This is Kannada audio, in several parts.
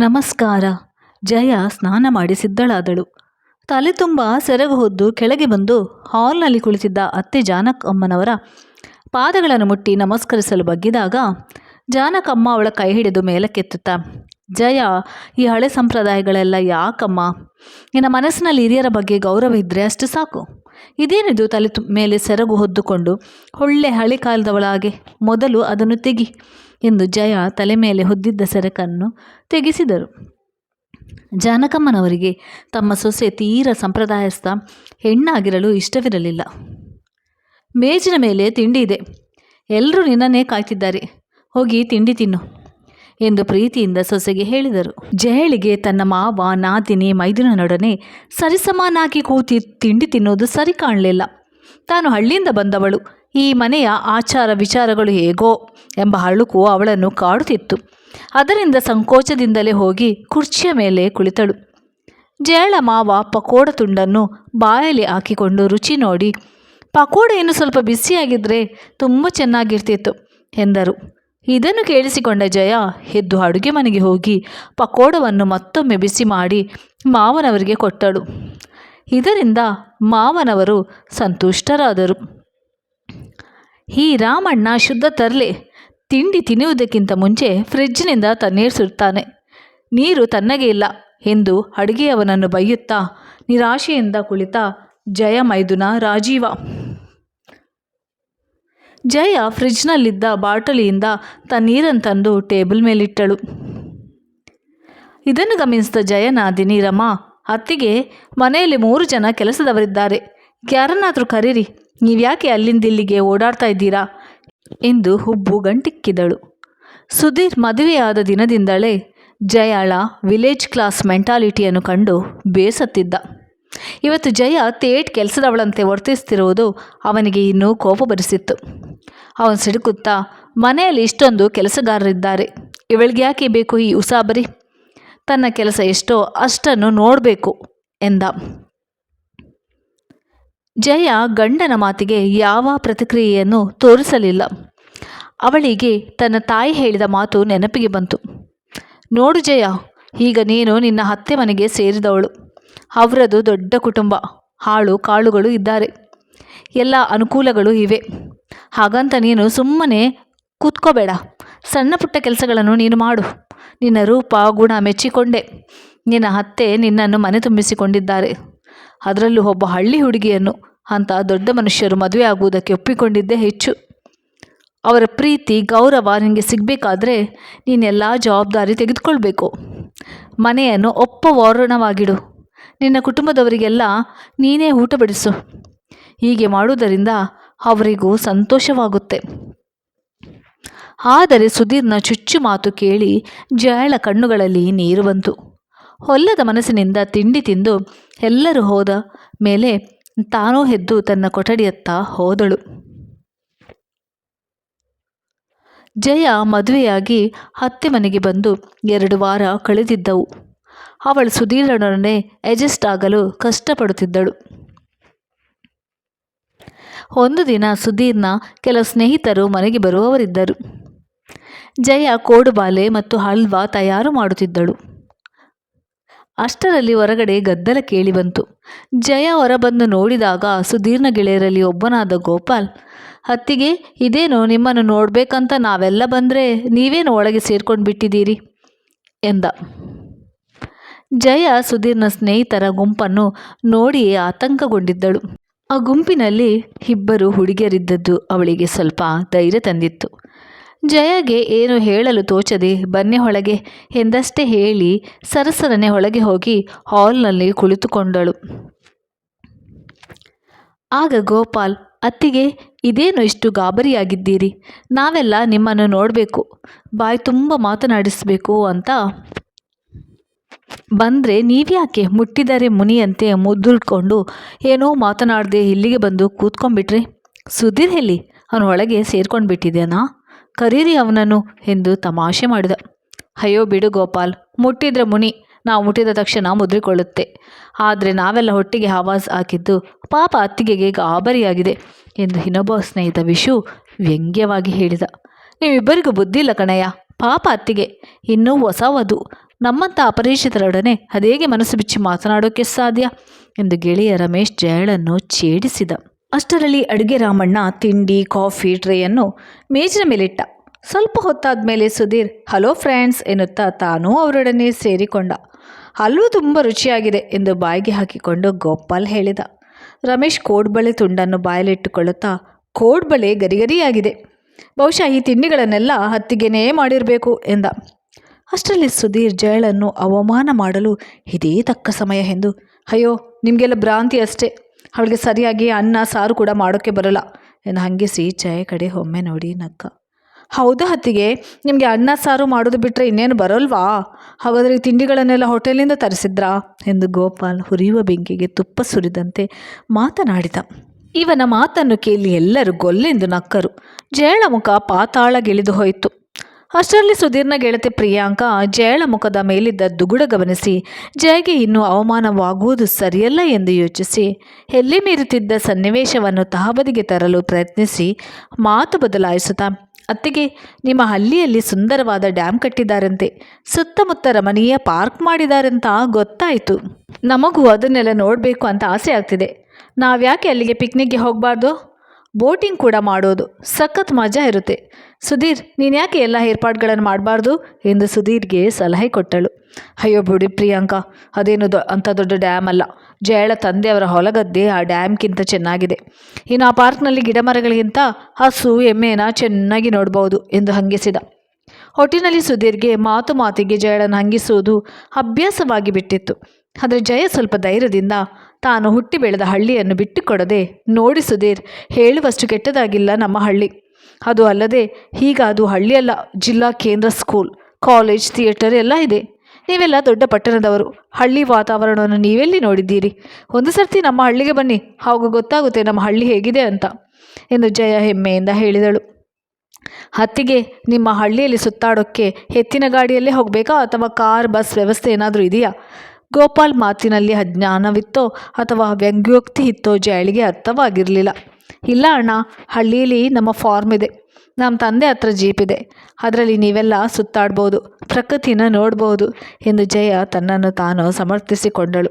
ನಮಸ್ಕಾರ. ಜಯ ಸ್ನಾನ ಮಾಡಿ ಸಿದ್ಧಳಾದಳು. ತಲೆ ತುಂಬ ಸೆರಗು ಹೊದ್ದು ಕೆಳಗೆ ಬಂದು ಹಾಲ್ನಲ್ಲಿ ಕುಳಿತಿದ್ದ ಅತ್ತೆ ಜಾನಕಮ್ಮನವರ ಪಾದಗಳನ್ನು ಮುಟ್ಟಿ ನಮಸ್ಕರಿಸಲು ಬಗ್ಗಿದಾಗ ಜಾನಕಮ್ಮ ಅವಳ ಕೈ ಹಿಡಿದು ಮೇಲಕ್ಕೆತ್ತುತ್ತಾ, ಜಯ, ಈ ಹಳೆ ಸಂಪ್ರದಾಯಗಳೆಲ್ಲ ಯಾಕಮ್ಮ? ನಿನ್ನ ಮನಸ್ಸಿನಲ್ಲಿ ಹಿರಿಯರ ಬಗ್ಗೆ ಗೌರವ ಇದ್ದರೆ ಅಷ್ಟು ಸಾಕು. ಇದೇನಿದು ತಲೆ ಮೇಲೆ ಸೆರಗು ಹೊದ್ದುಕೊಂಡು, ಒಳ್ಳೆ ಹಳೆ ಕಾಲದವಳಾಗೆ ಮೊದಲು ಅದನ್ನು ತೆಗಿ. ಎಂದು ಜಯ ತಲೆ ಮೇಲೆ ಹೊದ್ದಿದ್ದ ಸೆರಕನ್ನು ತೆಗೆಸಿದರು. ಜಾನಕಮ್ಮನವರಿಗೆ ತಮ್ಮ ಸೊಸೆ ತೀರ ಸಂಪ್ರದಾಯಸ್ಥ ಹೆಣ್ಣಾಗಿರಲು ಇಷ್ಟವಿರಲಿಲ್ಲ. ಮೇಜಿನ ಮೇಲೆ ತಿಂಡಿ ಇದೆ. ಎಲ್ಲರೂ ನಿನ್ನನ್ನೇ ಕಾಯ್ತಿದ್ದಾರೆ. ಹೋಗಿ ತಿಂಡಿ ತಿನ್ನು ಎಂದು ಪ್ರೀತಿಯಿಂದ ಸೊಸೆಗೆ ಹೇಳಿದರು. ಜಯಳಿಗೆ ತನ್ನ ಮಾವ ನಾದಿನಿ ಮೈದುನನೊಡನೆ ಸರಿಸಮಾನಾಗಿ ಕೂತಿ ತಿಂಡಿ ತಿನ್ನೋದು ಸರಿ ಕಾಣಲಿಲ್ಲ. ತಾನು ಹಳ್ಳಿಯಿಂದ ಬಂದವಳು. ಈ ಮನೆಯ ಆಚಾರ ವಿಚಾರಗಳು ಹೇಗೋ ಎಂಬ ಹಳುಕು ಅವಳನ್ನು ಕಾಡುತ್ತಿತ್ತು. ಅದರಿಂದ ಸಂಕೋಚದಿಂದಲೇ ಹೋಗಿ ಕುರ್ಚಿಯ ಮೇಲೆ ಕುಳಿತಳು. ಜಯಳ ಮಾವ ಪಕೋಡ ತುಂಡನ್ನು ಬಾಯಲ್ಲಿ ಹಾಕಿಕೊಂಡು ರುಚಿ ನೋಡಿ ಪಕೋಡ ಏನು ಸ್ವಲ್ಪ ಬಿಸಿಯಾಗಿದ್ದರೆ ತುಂಬ ಚೆನ್ನಾಗಿರ್ತಿತ್ತು ಎಂದರು. ಇದನ್ನು ಕೇಳಿಸಿಕೊಂಡ ಜಯ ಎದ್ದು ಅಡುಗೆ ಮನೆಗೆ ಹೋಗಿ ಪಕೋಡವನ್ನು ಮತ್ತೊಮ್ಮೆ ಬಿಸಿ ಮಾಡಿ ಮಾವನವರಿಗೆ ಕೊಟ್ಟಳು. ಇದರಿಂದ ಮಾವನವರು ಸಂತುಷ್ಟರಾದರು. ಈ ರಾಮಣ್ಣ ಶುದ್ಧ ತರಲೆ. ತಿಂಡಿ ತಿನ್ನುವುದಕ್ಕಿಂತ ಮುಂಚೆ ಫ್ರಿಜ್ನಿಂದ ತಣ್ಣೀರು ಸುರ್ತಾನೆ ನೀರು ತನ್ನಗೆ ಇಲ್ಲ ಎಂದು ಅಡುಗೆಯವನನ್ನು ಬೈಯುತ್ತಾ ನಿರಾಶೆಯಿಂದ ಕುಳಿತ ಜಯ ಮೈದುನ ರಾಜೀವ. ಜಯ ಫ್ರಿಜ್ನಲ್ಲಿದ್ದ ಬಾಟಲಿಯಿಂದ ತನ್ನೀರನ್ನು ತಂದು ಟೇಬಲ್ ಮೇಲಿಟ್ಟಳು. ಇದನ್ನು ಗಮನಿಸಿದ ಜಯನಾದಿನಿ, ರಮಾ, ಅತ್ತಿಗೆ ಮನೆಯಲ್ಲಿ ಮೂರು ಜನ ಕೆಲಸದವರಿದ್ದಾರೆ. ಯಾರನ್ನಾದರೂ ಕರೀರಿ. ನೀವ್ಯಾಕೆ ಅಲ್ಲಿಂದಿಲ್ಲಿಗೆ ಓಡಾಡ್ತಾ ಇದ್ದೀರಾ? ಎಂದು ಹುಬ್ಬು ಗಂಟಿಕ್ಕಿದಳು. ಸುಧೀರ್ ಮದುವೆಯಾದ ದಿನದಿಂದಲೇ ಜಯಾಳ ವಿಲೇಜ್ ಕ್ಲಾಸ್ ಮೆಂಟಾಲಿಟಿಯನ್ನು ಕಂಡು ಬೇಸತ್ತಿದ್ದ. ಇವತ್ತು ಜಯ ತೇಟ್ ಕೆಲಸದವಳಂತೆ ವರ್ತಿಸ್ತಿರುವುದು ಅವನಿಗೆ ಇನ್ನೂ ಕೋಪ ಬರಿಸಿತ್ತು ಅವನು ಸಿಡುಕುತ್ತಾ, ಮನೆಯಲ್ಲಿ ಇಷ್ಟೊಂದು ಕೆಲಸಗಾರರಿದ್ದಾರೆ. ಇವಳಿಗೆ ಯಾಕೆ ಬೇಕು ಈ ಉಸಾಬರಿ? ತನ್ನ ಕೆಲಸ ಎಷ್ಟೋ ಅಷ್ಟನ್ನು ನೋಡಬೇಕು, ಎಂದ. ಜಯ ಗಂಡನ ಮಾತಿಗೆ ಯಾವ ಪ್ರತಿಕ್ರಿಯೆಯನ್ನು ತೋರಿಸಲಿಲ್ಲ. ಅವಳಿಗೆ ತನ್ನ ತಾಯಿ ಹೇಳಿದ ಮಾತು ನೆನಪಿಗೆ ಬಂತು. ನೋಡು ಜಯ, ಈಗ ನೀನು ನಿನ್ನ ಹತ್ತೆ ಮನೆಗೆ ಸೇರಿದವಳು. ಅವರದು ದೊಡ್ಡ ಕುಟುಂಬ, ಹಾಳು ಕಾಳುಗಳು ಇದ್ದಾರೆ. ಎಲ್ಲ ಅನುಕೂಲಗಳು ಇವೆ. ಹಾಗಂತ ನೀನು ಸುಮ್ಮನೆ ಕೂತ್ಕೋಬೇಡ. ಸಣ್ಣ ಪುಟ್ಟ ಕೆಲಸಗಳನ್ನು ನೀನು ಮಾಡು. ನಿನ್ನ ರೂಪ, ಗುಣ ಮೆಚ್ಚಿಕೊಂಡೆ. ನಿನ್ನ ಹತ್ತೆ ನಿನ್ನನ್ನು ಮನೆ ತುಂಬಿಸಿಕೊಂಡಿದ್ದಾರೆ. ಅದರಲ್ಲೂ ಒಬ್ಬ ಹಳ್ಳಿ ಹುಡುಗಿಯನ್ನು ಅಂತ ದೊಡ್ಡ ಮನುಷ್ಯರು ಮದುವೆ ಆಗುವುದಕ್ಕೆ ಒಪ್ಪಿಕೊಂಡಿದ್ದೇ ಹೆಚ್ಚು. ಅವರ ಪ್ರೀತಿ, ಗೌರವ ನಿನಗೆ ಸಿಗಬೇಕಾದ್ರೆ ನೀನೆಲ್ಲ ಜವಾಬ್ದಾರಿ ತೆಗೆದುಕೊಳ್ಬೇಕು. ಮನೆಯನ್ನು ಒಪ್ಪ ವಾರಣವಾಗಿಡು ನಿನ್ನ ಕುಟುಂಬದವರಿಗೆಲ್ಲ ನೀನೇ ಊಟ ಬಡಿಸು ಹೀಗೆ ಮಾಡುವುದರಿಂದ ಅವರಿಗೂ ಸಂತೋಷವಾಗುತ್ತೆ. ಆದರೆ ಸುಧೀರ್ನ ಚುಚ್ಚು ಮಾತು ಕೇಳಿ ಜಯಳ ಕಣ್ಣುಗಳಲ್ಲಿ ನೀರು ಬಂತು. ಹೊಲ್ಲದ ಮನಸ್ಸಿನಿಂದ ತಿಂಡಿ ತಿಂದು ಎಲ್ಲರೂ ಹೋದ ಮೇಲೆ ತಾನೂ ಎದ್ದು ತನ್ನ ಕೊಠಡಿಯತ್ತ ಹೋದಳು. ಜಯ ಮದುವೆಯಾಗಿ ಅತ್ತೆ ಮನೆಗೆ ಬಂದು ಎರಡು ವಾರ ಕಳೆದಿದ್ದವು. ಅವಳು ಸುಧೀರನೊಡನೆ ಅಡ್ಜಸ್ಟ್ ಆಗಲು ಕಷ್ಟಪಡುತ್ತಿದ್ದಳು. ಒಂದು ದಿನ ಸುಧೀರ್ನ ಕೆಲ ಸ್ನೇಹಿತರು ಮನೆಗೆ ಬರುವವರಿದ್ದರು. ಜಯ ಕೋಡುಬಾಲೆ ಮತ್ತು ಹಲ್ವಾ ತಯಾರು ಮಾಡುತ್ತಿದ್ದಳು. ಅಷ್ಟರಲ್ಲಿ ಹೊರಗಡೆ ಗದ್ದಲ ಕೇಳಿಬಂತು ಜಯ ಹೊರಬಂದು ನೋಡಿದಾಗ ಸುದೀರ್ಣ ಗೆಳೆಯರಲ್ಲಿ ಒಬ್ಬನಾದ ಗೋಪಾಲ್ ಹತ್ತಿಗೆ ಇದೇನು ನಿಮ್ಮನ್ನು ನೋಡಬೇಕಂತ ನಾವೆಲ್ಲ ಬಂದರೆ ನೀವೇನು ಒಳಗೆ ಸೇರ್ಕೊಂಡು ಬಿಟ್ಟಿದ್ದೀರಿ? ಎಂದ. ಜಯ ಸುಧೀರ್ನ ಸ್ನೇಹಿತರ ಗುಂಪನ್ನು ನೋಡಿಯೇ ಆತಂಕಗೊಂಡಿದ್ದಳು. ಆ ಗುಂಪಿನಲ್ಲಿ ಇಬ್ಬರು ಹುಡುಗಿಯರಿದ್ದದ್ದು ಅವಳಿಗೆ ಸ್ವಲ್ಪ ಧೈರ್ಯ ತಂದಿತ್ತು. ಜಯಗೆ ಏನು ಹೇಳಲು ತೋಚದೆ, ಬನ್ನಿ ಒಳಗೆ ಎಂದಷ್ಟೇ ಹೇಳಿ ಸರಸರನೆ ಒಳಗೆ ಹೋಗಿ ಹಾಲ್ನಲ್ಲಿ ಕುಳಿತುಕೊಂಡಳು. ಆಗ ಗೋಪಾಲ್, ಅತ್ತಿಗೆ ಇದೇನು ಇಷ್ಟು ಗಾಬರಿಯಾಗಿದ್ದೀರಿ? ನಾವೆಲ್ಲ ನಿಮ್ಮನ್ನು ನೋಡಬೇಕು, ಬಾಯಿ ತುಂಬ ಮಾತನಾಡಿಸಬೇಕು ಅಂತ. ಬಂದರೆ ನೀವ್ಯಾಕೆ ಮುಟ್ಟಿದರೆ ಮುನಿಯಂತೆ ಮುದ್ದುಳ್ಕೊಂಡು ಏನೋ ಮಾತನಾಡದೆ ಇಲ್ಲಿಗೆ ಬಂದು ಕೂತ್ಕೊಂಡ್ಬಿಟ್ರಿ? ಸುಧೀರ್ ಹೇಳಿ ಅವನ ಒಳಗೆ ಸೇರ್ಕೊಂಡು ಬಿಟ್ಟಿದ್ದೇನಾ ಕರೀರಿ ಅವನನ್ನು ಎಂದು ತಮಾಷೆ ಮಾಡಿದ. ಅಯ್ಯೋ ಬಿಡು ಗೋಪಾಲ್, ಮುಟ್ಟಿದ್ರೆ ಮುನಿ, ನಾವು ಮುಟ್ಟಿದ ತಕ್ಷಣ ಮುದ್ರಿಕೊಳ್ಳುತ್ತೆ. ಆದರೆ ನಾವೆಲ್ಲ ಹೊಟ್ಟಿಗೆ ಆವಾಜ್ ಹಾಕಿದ್ದು ಪಾಪ ಅತ್ತಿಗೆಗೆ ಗಾಬರಿಯಾಗಿದೆ ಎಂದು ಇನ್ನೊಬ್ಬ ಸ್ನೇಹಿತ ವಿಶು ವ್ಯಂಗ್ಯವಾಗಿ ಹೇಳಿದ. ನೀವಿಬ್ಬರಿಗೂ ಬುದ್ಧಿ ಇಲ್ಲ ಕಣಯ್ಯ, ಪಾಪ ಅತ್ತಿಗೆ, ಇನ್ನೂ ಹೊಸ ವಧು ನಮ್ಮಂಥ ಅಪರಿಚಿತರೊಡನೆ ಅದೇಗೆ ಮನಸ್ಸು ಬಿಚ್ಚಿ ಮಾತನಾಡೋಕ್ಕೆ ಸಾಧ್ಯ ಎಂದು ಗೆಳೆಯ ರಮೇಶ್ ಜಯಳನ್ನು ಛೇಡಿಸಿದ. ಅಷ್ಟರಲ್ಲಿ ಅಡುಗೆ ರಾಮಣ್ಣ ತಿಂಡಿ, ಕಾಫಿ, ಟ್ರೇಯನ್ನು ಮೇಜಿನ ಮೇಲಿಟ್ಟ. ಸ್ವಲ್ಪ ಹೊತ್ತಾದ ಮೇಲೆ ಸುಧೀರ್, ಹಲೋ ಫ್ರೆಂಡ್ಸ್ ಎನ್ನುತ್ತಾ ತಾನೂ ಅವರೊಡನೆ ಸೇರಿಕೊಂಡ. ಹಲ್ವು ತುಂಬ ರುಚಿಯಾಗಿದೆ ಎಂದು ಬಾಯಿಗೆ ಹಾಕಿಕೊಂಡು ಗೋಪಾಲ್ ಹೇಳಿದ. ರಮೇಶ್ ಕೋಡ್ಬಳೆ ತುಂಡನ್ನು ಬಾಯಲ್ಲಿಟ್ಟುಕೊಳ್ಳುತ್ತಾ, ಕೋಡ್ಬಳೆ ಗರಿಗರಿಯಾಗಿದೆ. ಬಹುಶಃ ಈ ತಿಂಡಿಗಳನ್ನೆಲ್ಲ ಹತ್ತಿಗೆನೇ ಮಾಡಿರಬೇಕು ಎಂದ. ಅಷ್ಟರಲ್ಲಿ ಸುಧೀರ್ ಜಯಳನ್ನು ಅವಮಾನ ಮಾಡಲು ಇದೇ ತಕ್ಕ ಸಮಯ ಎಂದು, ಅಯ್ಯೋ, ನಿಮಗೆಲ್ಲ ಭ್ರಾಂತಿ ಅಷ್ಟೇ. ಅವಳಿಗೆ ಸರಿಯಾಗಿ ಅನ್ನ, ಸಾರು ಕೂಡ ಮಾಡೋಕ್ಕೆ ಬರಲ್ಲ. ಏನು ಹಂಗಿಸಿ ಜಯ ಕಡೆ ಒಮ್ಮೆ ನೋಡಿ ನಕ್ಕ. ಹೌದಾ ಹತ್ತಿಗೆ ನಿಮಗೆ ಅನ್ನ, ಸಾರು ಮಾಡೋದು ಬಿಟ್ಟರೆ ಇನ್ನೇನು ಬರೋಲ್ವಾ? ಹಾಗಾದರೆ ಈ ತಿಂಡಿಗಳನ್ನೆಲ್ಲ ಹೋಟೆಲಿಂದ ತರಿಸಿದ್ರಾ? ಎಂದು ಗೋಪಾಲ್ ಹುರಿಯುವ ಬೆಂಕಿಗೆ ತುಪ್ಪ ಸುರಿದಂತೆ ಮಾತನಾಡಿದ. ಇವನ ಮಾತನ್ನು ಕೇಳಿ ಎಲ್ಲರೂ ಗೊಲ್ಲೆಂದು ನಕ್ಕರು. ಜೇಳಮುಖ ಪಾತಾಳಗಿಳಿದು ಹೋಯಿತು. ಅಷ್ಟರಲ್ಲಿ ಸುಧೀರ್ನ ಗೆಳತಿ ಪ್ರಿಯಾಂಕ ಜಯಳ ಮುಖದ ಮೇಲಿದ್ದ ದುಗುಡ ಗಮನಿಸಿ, ಜಯಗೆ ಇನ್ನೂ ಅವಮಾನವಾಗುವುದು ಸರಿಯಲ್ಲ ಎಂದು ಯೋಚಿಸಿ, ಎಲ್ಲಿ ಮೀರುತ್ತಿದ್ದ ಸನ್ನಿವೇಶವನ್ನು ತಹಬದಿಗೆ ತರಲು ಪ್ರಯತ್ನಿಸಿ, ಮಾತು ಬದಲಾಯಿಸುತ್ತಾ, ಅತ್ತಿಗೆ, ನಿಮ್ಮ ಹಳ್ಳಿಯಲ್ಲಿ ಸುಂದರವಾದ ಡ್ಯಾಮ್ ಕಟ್ಟಿದ್ದಾರಂತೆ, ಸುತ್ತಮುತ್ತ ರಮಣೀಯ ಪಾರ್ಕ್ ಮಾಡಿದಾರಂತ ಗೊತ್ತಾಯಿತು. ನಮಗೂ ಅದನ್ನೆಲ್ಲ ನೋಡಬೇಕು ಅಂತ ಆಸೆ ಆಗ್ತಿದೆ. ನಾವ್ಯಾಕೆ ಅಲ್ಲಿಗೆ ಪಿಕ್ನಿಕ್ಗೆ ಹೋಗಬಾರ್ದು? ಬೋಟಿಂಗ್ ಕೂಡ ಮಾಡೋದು, ಸಖತ್ ಮಜಾ ಇರುತ್ತೆ. ಸುಧೀರ್, ನೀನು ಯಾಕೆ ಎಲ್ಲ ಏರ್ಪಾಡುಗಳನ್ನು ಮಾಡಬಾರ್ದು? ಎಂದು ಸುಧೀರ್ಗೆ ಸಲಹೆ ಕೊಟ್ಟಳು. ಅಯ್ಯೋ ಬಿಡಿ ಪ್ರಿಯಾಂಕಾ, ಅದೇನು ದೊ, ಅಂಥ ದೊಡ್ಡ ಡ್ಯಾಮ್ ಅಲ್ಲ. ಜಯಳ ತಂದೆಯವರ ಹೊಲಗದ್ದೆ ಆ ಡ್ಯಾಮ್ಗಿಂತ ಚೆನ್ನಾಗಿದೆ. ಇನ್ನು ಆ ಪಾರ್ಕ್ನಲ್ಲಿ ಗಿಡ ಮರಗಳಿಗಿಂತ ಹಸು, ಎಮ್ಮೆನ ಚೆನ್ನಾಗಿ ನೋಡ್ಬೋದು ಎಂದು ಹಂಗಿಸಿದ. ಒಟ್ಟಿನಲ್ಲಿ ಸುಧೀರ್ಗೆ ಮಾತು ಮಾತಿಗೆ ಜಯಳನ್ನು ಹಂಗಿಸುವುದು ಅಭ್ಯಾಸವಾಗಿ ಬಿಟ್ಟಿತ್ತು. ಆದರೆ ಜಯ ಸ್ವಲ್ಪ ಧೈರ್ಯದಿಂದ ತಾನು ಹುಟ್ಟಿ ಬೆಳೆದ ಹಳ್ಳಿಯನ್ನು ಬಿಟ್ಟುಕೊಡದೆ, ನೋಡಿ ಸುಧೀರ್, ಹೇಳುವಷ್ಟು ಕೆಟ್ಟದಾಗಿಲ್ಲ ನಮ್ಮ ಹಳ್ಳಿ. ಅದು ಅಲ್ಲದೆ ಈಗ ಅದು ಹಳ್ಳಿಯಲ್ಲ ಜಿಲ್ಲಾ, ಕೇಂದ್ರ ಸ್ಕೂಲ್ ಕಾಲೇಜ್ ಥಿಯೇಟರ್ ಎಲ್ಲ ಇದೆ. ನೀವೆಲ್ಲ ದೊಡ್ಡ ಪಟ್ಟಣದವರು, ಹಳ್ಳಿ ವಾತಾವರಣವನ್ನು ನೀವೆಲ್ಲಿ ನೋಡಿದ್ದೀರಿ? ಒಂದು ಸರ್ತಿ ನಮ್ಮ ಹಳ್ಳಿಗೆ ಬನ್ನಿ, ಹಾಗೂ ಗೊತ್ತಾಗುತ್ತೆ ನಮ್ಮ ಹಳ್ಳಿ ಹೇಗಿದೆ ಅಂತ ಎಂದು ಜಯ ಹೆಮ್ಮೆಯಿಂದ ಹೇಳಿದಳು. ಹತ್ತಿಗೆ ನಿಮ್ಮ ಹಳ್ಳಿಯಲ್ಲಿ ಸುತ್ತಾಡೋಕ್ಕೆ ಎತ್ತಿನ ಗಾಡಿಯಲ್ಲೇ ಹೋಗಬೇಕಾ ಅಥವಾ ಕಾರ್, ಬಸ್ ವ್ಯವಸ್ಥೆ ಏನಾದರೂ ಇದೆಯಾ? ಗೋಪಾಲ್ ಮಾತಿನಲ್ಲಿ ಅಜ್ಞಾನವಿತ್ತೋ ಅಥವಾ ವ್ಯಂಗ್ಯೋಕ್ತಿ ಇತ್ತೋ ಜಯಳಿಗೆ ಅರ್ಥವಾಗಿರಲಿಲ್ಲ. ಇಲ್ಲ ಅಣ್ಣ ಹಳ್ಳಿಯಲ್ಲಿ ನಮ್ಮ ಫಾರ್ಮ್ ಇದೆ. ನಮ್ಮ ತಂದೆ ಹತ್ರ ಜೀಪ್ ಇದೆ. ಅದರಲ್ಲಿ ನೀವೆಲ್ಲ ಸುತ್ತಾಡ್ಬೋದು, ಪ್ರಕೃತಿನ ನೋಡ್ಬೋದು ಎಂದು ಜಯ ತನ್ನನ್ನು ತಾನು ಸಮರ್ಥಿಸಿಕೊಂಡಳು.